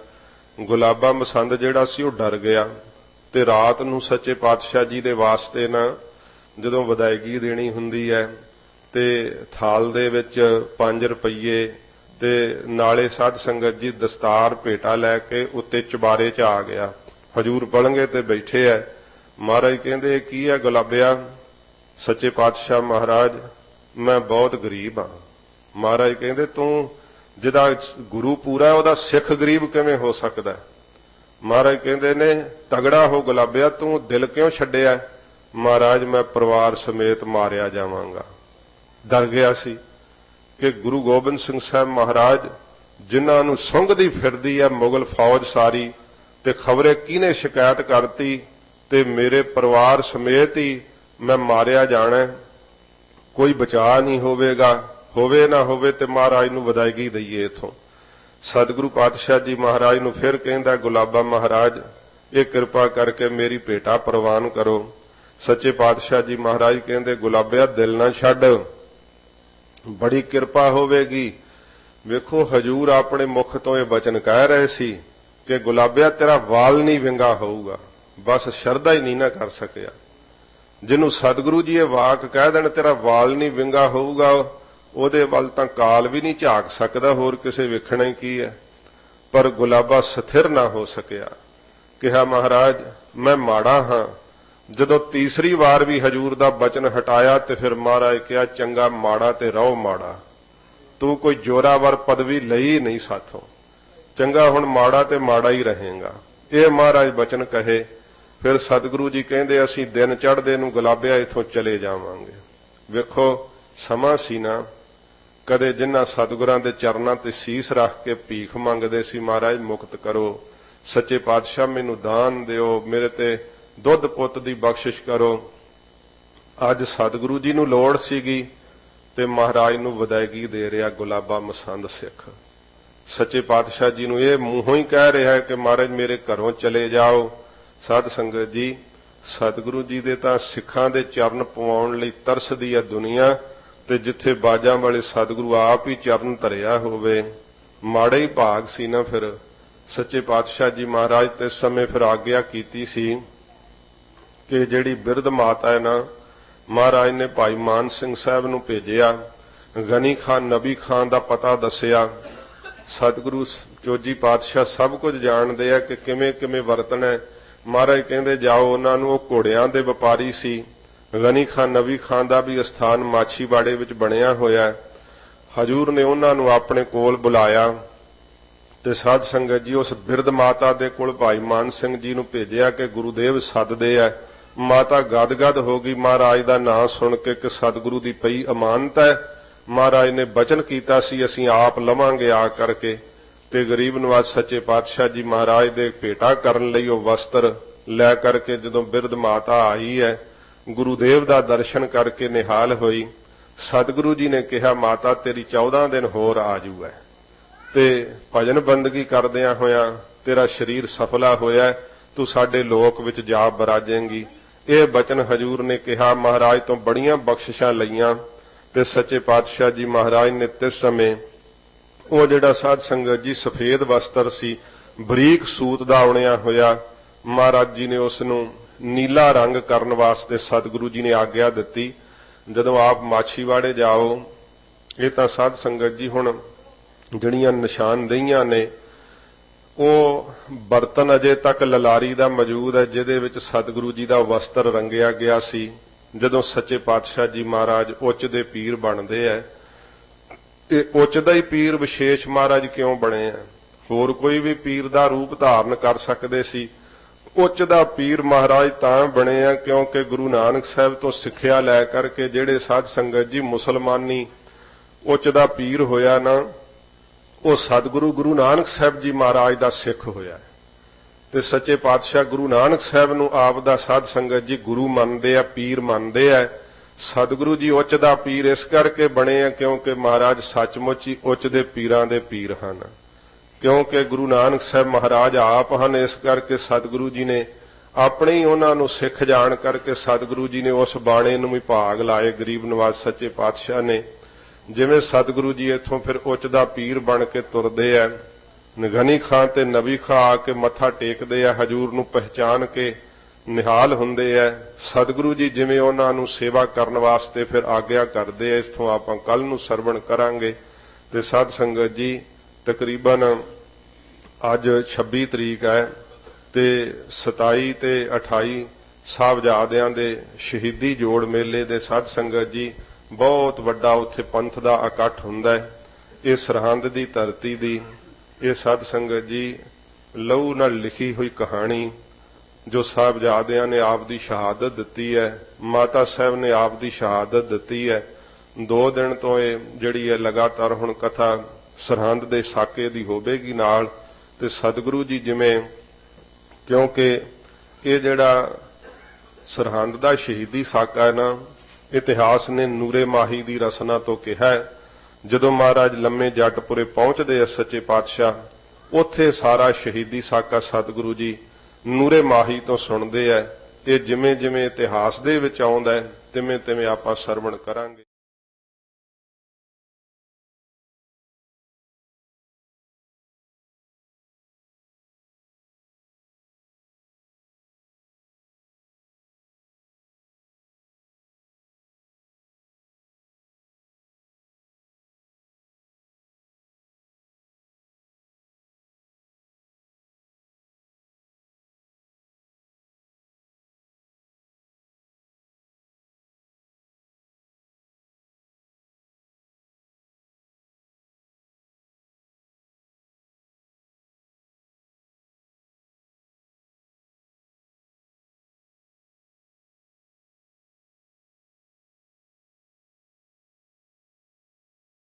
ਗੁਲਾਬਾ ਮਸੰਦ ਜਿਹੜਾ ਸੀ, ਉਹ ਡਰ ਗਿਆ। ਤੇ ਰਾਤ ਨੂੰ ਸੱਚੇ ਪਾਤਸ਼ਾਹ ਜੀ ਦੇ ਵਾਸਤੇ ਨਾ ਜਦੋਂ ਵਿਦਾਇਗੀ ਦੇਣੀ ਹੁੰਦੀ ਹੈ, ਤੇ ਥਾਲ ਦੇ ਵਿੱਚ 5 ਰੁਪਏ ਤੇ ਨਾਲੇ ਸਾਧ ਸੰਗਤ ਜੀ ਦਸਤਾਰ ਭੇਟਾ ਲੈ ਕੇ ਉੱਤੇ ਚੁਬਾਰੇ 'ਚ ਆ ਗਿਆ। ਹਜੂਰ ਪਲੰਗੇ ਤੇ ਬੈਠੇ ਐ। ਮਹਾਰਾਜ ਕਹਿੰਦੇ, ਕੀ ਹੈ ਗੁਲਾਬਿਆ? ਸੱਚੇ ਪਾਤਸ਼ਾਹ ਮਹਾਰਾਜ, ਮੈਂ ਬਹੁਤ ਗਰੀਬ ਹਾਂ ਮਹਾਰਾਜ ਕਹਿੰਦੇ, ਤੂੰ ਜਿਹਦਾ ਗੁਰੂ ਪੂਰਾ ਉਹਦਾ ਸਿੱਖ ਗਰੀਬ ਕਿਵੇਂ ਹੋ ਸਕਦਾ ਮਹਾਰਾਜ ਕਹਿੰਦੇ, ਨੇ ਤਗੜਾ ਹੋ ਗੁਲਾਬਿਆ, ਤੂੰ ਦਿਲ ਕਿਉਂ ਛੱਡਿਆ ਮਹਾਰਾਜ, ਮੈਂ ਪਰਿਵਾਰ ਸਮੇਤ ਮਾਰਿਆ ਜਾਵਾਂਗਾ। ਡਰ ਗਿਆ ਸੀ ਕਿ ਗੁਰੂ ਗੋਬਿੰਦ ਸਿੰਘ ਸਾਹਿਬ ਮਹਾਰਾਜ, ਜਿਨ੍ਹਾਂ ਨੂੰ ਸੁੰਘਦੀ ਫਿਰਦੀ ਹੈ ਮੁਗਲ ਫੌਜ ਸਾਰੀ ਤੇ ਖਬਰੇ ਕਿਹਨੇ ਸ਼ਿਕਾਇਤ ਕਰਤੀ ਤੇ ਮੇਰੇ ਪਰਿਵਾਰ ਸਮੇਤ ਹੀ ਮੈਂ ਮਾਰਿਆ ਜਾਣਾ ਕੋਈ ਬਚਾਅ ਨਹੀਂ ਹੋਵੇਗਾ, ਹੋਵੇ ਨਾ ਹੋਵੇ ਤੇ ਮਹਾਰਾਜ ਨੂੰ ਵਧਾਈਗੀ ਦਈਏ ਇਥੋਂ। ਸਤਿਗੁਰੂ ਪਾਤਸ਼ਾਹ ਜੀ ਮਹਾਰਾਜ ਨੂੰ ਫਿਰ ਕਹਿੰਦਾ, ਗੁਲਾਬਾ ਮਹਾਰਾਜ, ਇਹ ਕਿਰਪਾ ਕਰਕੇ ਮੇਰੀ ਭੇਟਾ ਪ੍ਰਵਾਨ ਕਰੋ। ਸੱਚੇ ਪਾਤਸ਼ਾਹ ਜੀ ਮਹਾਰਾਜ ਕਹਿੰਦੇ, ਗੁਲਾਬਿਆ, ਦਿਲ ਨਾ ਛੱਡ। ਬੜੀ ਕਿਰਪਾ ਹੋਵੇਗੀ। ਵੇਖੋ, ਹਜੂਰ ਆਪਣੇ ਮੁਖ ਤੋਂ ਇਹ ਬਚਨ ਕਹਿ ਰਹੇ ਸੀ ਕਿ ਗੁਲਾਬਿਆ, ਤੇਰਾ ਵਾਲ ਨਹੀਂ ਵਿੰਗਾ ਹੋਊਗਾ। ਬਸ ਸ਼ਰਧਾ ਹੀ ਨਹੀਂ ਨਾ ਕਰ ਸਕਿਆ। ਜਿਹਨੂੰ ਸਤਿਗੁਰੂ ਜੀ ਇਹ ਵਾਕ ਕਹਿ ਦੇਣ, ਤੇਰਾ ਵਾਲ ਨਹੀਂ ਵਿੰਗਾ ਹੋਊਗਾ, ਉਹਦੇ ਵੱਲ ਤਾਂ ਕਾਲ ਵੀ ਨਹੀਂ ਝਾਕ ਸਕਦਾ, ਹੋਰ ਕਿਸੇ ਵੇਖਣਾ ਹੀ ਕੀ ਹੈ। ਪਰ ਗੁਲਾਬਾ ਸਥਿਰ ਨਾ ਹੋ ਸਕਿਆ। ਕਿਹਾ, ਮਹਾਰਾਜ, ਮੈਂ ਮਾੜਾ ਹਾਂ। ਜਦੋਂ ਤੀਸਰੀ ਵਾਰ ਵੀ ਹਜੂਰ ਦਾ ਬਚਨ ਹਟਾਇਆ, ਤੇ ਫਿਰ ਮਹਾਰਾਜ ਕਿਹਾ, ਚੰਗਾ ਮਾੜਾ ਤੇ ਰਹੋ ਮਾੜਾ। ਤੂੰ ਕੋਈ ਜੋਰਾਵਰ ਪਦਵੀ ਲਈ ਨਹੀਂ ਸਾਥੋਂ। ਚੰਗਾ ਹੁਣ ਮਾੜਾ ਤੇ ਮਾੜਾ ਹੀ ਰਹੇਗਾ। ਇਹ ਮਹਾਰਾਜ ਬਚਨ ਕਹੇ, ਫਿਰ ਸਤਿਗੁਰੂ ਜੀ ਕਹਿੰਦੇ, ਅਸੀਂ ਦਿਨ ਚੜ੍ਹਦੇ ਨੂੰ ਗੁਲਾਬਿਆ ਇਥੋਂ ਚਲੇ ਜਾਵਾਂਗੇ। ਵੇਖੋ, ਸਮਾਂ ਸੀ ਨਾ। ਕਦੇ ਜਿਨ੍ਹਾਂ ਸਤਿਗੁਰਾਂ ਦੇ ਚਰਨਾਂ ਤੇ ਸੀਸ ਰੱਖ ਕੇ ਭੀਖ ਮੰਗਦੇ ਸੀ, ਮਹਾਰਾਜ ਮੁਕਤ ਕਰੋ। ਸੱਚੇ ਪਾਤਸ਼ਾਹ, ਮੈਨੂੰ ਦਾਨ ਦਿਓ, ਮੇਰੇ ਤੇ ਦੁੱਧ ਪੁੱਤ ਦੀ ਬਖਸ਼ਿਸ਼ ਕਰੋ। ਅੱਜ ਸਤਿਗੁਰੂ ਜੀ ਨੂੰ ਲੋੜ ਸੀਗੀ ਤੇ ਮਹਾਰਾਜ ਨੂੰ ਵਿਦਾਇਗੀ ਦੇ ਰਿਹਾ ਗੁਲਾਬਾ ਮਸੰਦ ਸਿੱਖ। ਸੱਚੇ ਪਾਤਸ਼ਾਹ ਜੀ ਨੂੰ ਇਹ ਮੂੰਹੋਂ ਹੀ ਕਹਿ ਰਿਹਾ ਹੈ ਕਿ ਮਹਾਰਾਜ ਮੇਰੇ ਘਰੋਂ ਚਲੇ ਜਾਓ। ਸਾਧ ਸੰਗਤ ਜੀ, ਸਤਿਗੁਰੂ ਜੀ ਦੇ ਤਾਂ ਸਿੱਖਾਂ ਦੇ ਚਰਨ ਪਵਾਉਣ ਲਈ ਤਰਸਦੀ ਹੈ ਦੁਨੀਆ ਤੇ ਜਿੱਥੇ ਬਾਜਾਂ ਵਾਲੇ ਸਤਿਗੁਰੂ ਆਪ ਹੀ ਚਰਨ ਧਰਿਆ ਹੋਵੇ। ਮਾੜਾ ਹੀ ਭਾਗ ਸੀ ਨਾ ਫਿਰ। ਸੱਚੇ ਪਾਤਸ਼ਾਹ ਜੀ ਮਹਾਰਾਜ ਤੇ ਸਮੇਂ ਫਿਰ ਆਗਿਆ ਕੀਤੀ ਸੀ ਕਿ ਜਿਹੜੀ ਬਿਰਧ ਮਾਤਾ ਹੈ ਨਾ, ਮਹਾਰਾਜ ਨੇ ਭਾਈ ਮਾਨ ਸਿੰਘ ਸਾਹਿਬ ਨੂੰ ਭੇਜਿਆ, ਗਨੀ ਖਾਨ, ਨਬੀ ਖਾਨ ਦਾ ਪਤਾ ਦੱਸਿਆ। ਸਤਿਗੁਰੂ ਚੋਜੀ ਪਾਤਸ਼ਾਹ ਸਭ ਕੁਝ ਜਾਣਦੇ ਆ ਕਿ ਕਿਵੇਂ ਕਿਵੇਂ ਵਰਤਣਾ ਹੈ। ਮਹਾਰਾਜ ਕਹਿੰਦੇ, ਜਾਓ, ਉਹਨਾਂ ਨੂੰ ਉਹ ਘੋੜਿਆਂ ਦੇ ਵਪਾਰੀ ਸੀ। ਗਨੀ ਖਾਨ ਨਬੀ ਖਾਨ ਦਾ ਵੀ ਸਥਾਨ ਮਾਛੀਵਾੜੇ ਵਿੱਚ ਬਣਿਆ ਹੋਇਆ ਹਜੂਰ ਨੇ ਉਹਨਾਂ ਨੂੰ ਆਪਣੇ ਕੋਲ ਬੁਲਾਇਆ ਤੇ ਸਾਧ ਸੰਗਤ ਜੀ, ਉਸ ਬਿਰਧ ਮਾਤਾ ਦੇ ਕੋਲ ਭਾਈ ਮਾਨ ਸਿੰਘ ਜੀ ਨੂੰ ਭੇਜਿਆ ਕਿ ਗੁਰੂਦੇਵ ਸੱਦਦੇ ਆ। ਮਾਤਾ ਗਦਗਦ ਹੋ ਗਈ। ਮਹਾਰਾਜ ਦਾ ਨਾਮ ਸੁਣ ਕੇ ਕਿ ਸਤਿਗੁਰੂ ਦੀ ਪਈ ਅਮਾਨਤ ਹੈ। ਮਹਾਰਾਜ ਨੇ ਬਚਨ ਕੀਤਾ ਸੀ, ਅਸੀਂ ਆਪ ਲਵਾਂਗੇ ਆ ਕਰਕੇ। ਤੇ ਗਰੀਬ ਨਿਵਾਸ ਸੱਚੇ ਪਾਤਸ਼ਾਹ ਜੀ ਮਹਾਰਾਜ ਦੇ ਭੇਟਾ ਕਰਨ ਲਈ ਉਹ ਵਸਤਰ ਲੈ ਕਰਕੇ ਜਦੋਂ ਬਿਰਧ ਮਾਤਾ ਆਈ ਹੈ, ਗੁਰੂਦੇਵ ਦਾ ਦਰਸ਼ਨ ਕਰਕੇ ਨਿਹਾਲ ਹੋਈ। ਸਤਿਗੁਰੂ ਜੀ ਨੇ ਕਿਹਾ, ਮਾਤਾ, ਤੇਰੀ 14 ਦਿਨ ਹੋਰ ਆ ਜੂਗਾ ਤੇ ਭਜਨ ਬੰਦਗੀ ਕਰਦਿਆਂ ਹੋਇਆਂ ਤੇਰਾ ਸਰੀਰ ਸਫਲਾ ਹੋਇਆ ਤੂੰ ਸਾਡੇ ਲੋਕ ਵਿੱਚ ਜਾ ਬਰਾਜੇਂਗੀ। ਇਹ ਬਚਨ ਹਜੂਰ ਨੇ ਕਿਹਾ, ਮਹਾਰਾਜ ਤੋਂ ਬੜੀਆਂ ਬਖਸ਼ਿਸ਼ਾਂ ਲਈਆਂ। ਤੇ ਸੱਚੇ ਪਾਤਸ਼ਾਹ ਜੀ ਮਹਾਰਾਜ ਨੇ ਤਿਸ ਸਮੇਂ ਉਹ ਜਿਹੜਾ ਸਾਧ ਸੰਗਤ ਜੀ ਸਫੇਦ ਵਸਤਰ ਸੀ, ਬਰੀਕ ਸੂਤ ਦਾ ਉਣਿਆ ਹੋਇਆ, ਮਹਾਰਾਜ ਜੀ ਨੇ ਉਸ ਨੂੰ ਨੀਲਾ ਰੰਗ ਕਰਨ ਵਾਸਤੇ ਸਤਿਗੁਰੂ ਜੀ ਨੇ ਆਗਿਆ ਦਿੱਤੀ। ਜਦੋਂ ਆਪ ਮਾਛੀਵਾੜੇ ਜਾਓ, ਇਹ ਤਾਂ ਸਾਧ ਸੰਗਤ ਜੀ ਹੁਣ ਜਿਹੜੀਆਂ ਨਿਸ਼ਾਨਦੇਹੀਆਂ ਨੇ, ਉਹ ਬਰਤਨ ਅਜੇ ਤੱਕ ਲਲਾਰੀ ਦਾ ਮੌਜੂਦ ਹੈ, ਜਿਹਦੇ ਵਿੱਚ ਸਤਿਗੁਰੂ ਜੀ ਦਾ ਵਸਤਰ ਰੰਗਿਆ ਗਿਆ ਸੀ। ਜਦੋਂ ਸੱਚੇ ਪਾਤਸ਼ਾਹ ਜੀ ਮਹਾਰਾਜ ਉੱਚ ਦੇ ਪੀਰ ਬਣਦੇ ਐ, ਇਹ ਉੱਚ ਦਾ ਹੀ ਪੀਰ ਵਿਸ਼ੇਸ਼ ਮਹਾਰਾਜ ਕਿਉਂ ਬਣੇ ਆ ਹੋਰ ਕੋਈ ਵੀ ਪੀਰ ਦਾ ਰੂਪ ਧਾਰਨ ਕਰ ਸਕਦੇ ਸੀ? ਉੱਚ ਦਾ ਪੀਰ ਮਹਾਰਾਜ ਤਾਂ ਬਣੇ ਆ ਕਿਉਂਕਿ ਗੁਰੂ ਨਾਨਕ ਸਾਹਿਬ ਤੋਂ ਸਿੱਖਿਆ ਲੈ ਕਰਕੇ ਜਿਹੜੇ ਸਾਧ ਸੰਗਤ ਜੀ ਮੁਸਲਮਾਨੀ ਉੱਚ ਦਾ ਪੀਰ ਹੋਇਆ ਨਾ, ਉਹ ਸਤਿਗੁਰੂ ਗੁਰੂ ਨਾਨਕ ਸਾਹਿਬ ਜੀ ਮਹਾਰਾਜ ਦਾ ਸਿੱਖ ਹੋਇਆ। ਤੇ ਸੱਚੇ ਪਾਤਸ਼ਾਹ ਗੁਰੂ ਨਾਨਕ ਸਾਹਿਬ ਨੂੰ ਆਪ ਦਾ ਸਾਧ ਸੰਗਤ ਜੀ ਗੁਰੂ ਮੰਨਦੇ ਆ, ਪੀਰ ਮੰਨਦੇ ਆ। ਸਤਿਗੁਰੂ ਜੀ ਉੱਚ ਦਾ ਪੀਰ ਇਸ ਕਰਕੇ ਬਣੇ ਆ ਕਿਉਂਕਿ ਮਹਾਰਾਜ ਸੱਚਮੁੱਚ ਹੀ ਉੱਚ ਦੇ ਪੀਰਾਂ ਦੇ ਪੀਰ ਹਨ। ਕਿਉਂਕਿ ਗੁਰੂ ਨਾਨਕ ਸਾਹਿਬ ਮਹਾਰਾਜ ਆਪ ਹਨ, ਇਸ ਕਰਕੇ ਸਤਿਗੁਰੂ ਜੀ ਨੇ ਆਪਣੇ ਹੀ ਉਹਨਾਂ ਨੂੰ ਸਿੱਖ ਜਾਣ ਕਰਕੇ ਸਤਿਗੁਰੂ ਜੀ ਨੇ ਉਸ ਬਾਣੇ ਨੂੰ ਵੀ ਭਾਗ ਲਾਏ, ਗਰੀਬ ਨਿਵਾਸ ਸੱਚੇ ਪਾਤਸ਼ਾਹ ਨੇ। ਜਿਵੇਂ ਸਤਿਗੁਰੂ ਜੀ ਇੱਥੋਂ ਫਿਰ ਉੱਚ ਦਾ ਪੀਰ ਬਣ ਕੇ ਤੁਰਦੇ ਆ ਨਗਨੀ ਖਾਂ ਤੇ ਨਬੀ ਖਾਂ ਆ ਕੇ ਮੱਥਾ ਟੇਕਦੇ ਆ, ਹਜੂਰ ਨੂੰ ਪਹਿਚਾਨ ਕੇ ਨਿਹਾਲ ਹੁੰਦੇ ਆ। ਸਤਿਗੁਰੂ ਜੀ ਜਿਵੇਂ ਉਹਨਾਂ ਨੂੰ ਸੇਵਾ ਕਰਨ ਵਾਸਤੇ ਫਿਰ ਆਗਿਆ ਕਰਦੇ ਆ ਇਥੋਂ ਆਪਾਂ ਕੱਲ ਨੂੰ ਸਰਵਣ ਕਰਾਂਗੇ। ਤੇ ਸਾਧ ਸੰਗਤ ਜੀ, ਤਕਰੀਬਨ ਅੱਜ 26 ਤਰੀਕ ਹੈ ਤੇ 27 ਤੇ 28 ਸਾਹਿਬਜ਼ਾਦਿਆਂ ਦੇ ਸ਼ਹੀਦੀ ਜੋੜ ਮੇਲੇ ਦੇ ਸਾਧ ਸੰਗਤ ਜੀ, ਬਹੁਤ ਵੱਡਾ ਉੱਥੇ ਪੰਥ ਦਾ ਇਕੱਠ ਹੁੰਦਾ ਹੈ। ਇਹ ਸਰਹੰਦ ਦੀ ਧਰਤੀ ਦੀ ਇਹ ਸਾਧ ਸੰਗਤ ਜੀ, ਲਹੂ ਨਾਲ ਲਿਖੀ ਹੋਈ ਕਹਾਣੀ, ਜੋ ਸਾਹਿਬਜ਼ਾਦਿਆਂ ਨੇ ਆਪ ਦੀ ਸ਼ਹਾਦਤ ਦਿੱਤੀ ਹੈ, ਮਾਤਾ ਸਾਹਿਬ ਨੇ ਆਪ ਦੀ ਸ਼ਹਾਦਤ ਦਿੱਤੀ ਹੈ। ਦੋ ਦਿਨ ਤੋਂ ਇਹ ਜਿਹੜੀ ਹੈ ਲਗਾਤਾਰ ਹੁਣ ਕਥਾ ਸਰਹੰਦ ਦੇ ਸਾਕੇ ਦੀ ਹੋਵੇਗੀ ਨਾਲ, ਤੇ ਸਤਿਗੁਰੂ ਜੀ ਜਿਵੇਂ, ਕਿਉਂਕਿ ਇਹ ਜਿਹੜਾ ਸਰਹੰਦ ਦਾ ਸ਼ਹੀਦੀ ਸਾਕਾ ਹੈ ਨਾ, ਇਤਿਹਾਸ ਨੇ ਨੂਰੇ ਮਾਹੀ ਦੀ ਰਸਨਾ ਤੋਂ ਕਿਹਾ ਹੈ ਜਦੋਂ ਮਹਾਰਾਜ ਲੰਮੇ ਜੱਟਪੁਰੇ ਪਹੁੰਚਦੇ ਆ ਸੱਚੇ ਪਾਤਸ਼ਾਹ, ਉੱਥੇ ਸਾਰਾ ਸ਼ਹੀਦੀ ਸਾਕਾ ਸਤਿਗੁਰੂ ਜੀ ਨੂਰੇ ਮਾਹੀ ਤੋਂ ਸੁਣਦੇ ਆ, ਇਹ ਜਿਵੇਂ ਜਿਵੇਂ ਇਤਿਹਾਸ ਦੇ ਵਿੱਚ ਆਉਂਦਾ ਹੈ ਤਿਵੇਂ ਤਿਵੇਂ ਆਪਾਂ ਸਰਵਣ ਕਰਾਂਗੇ।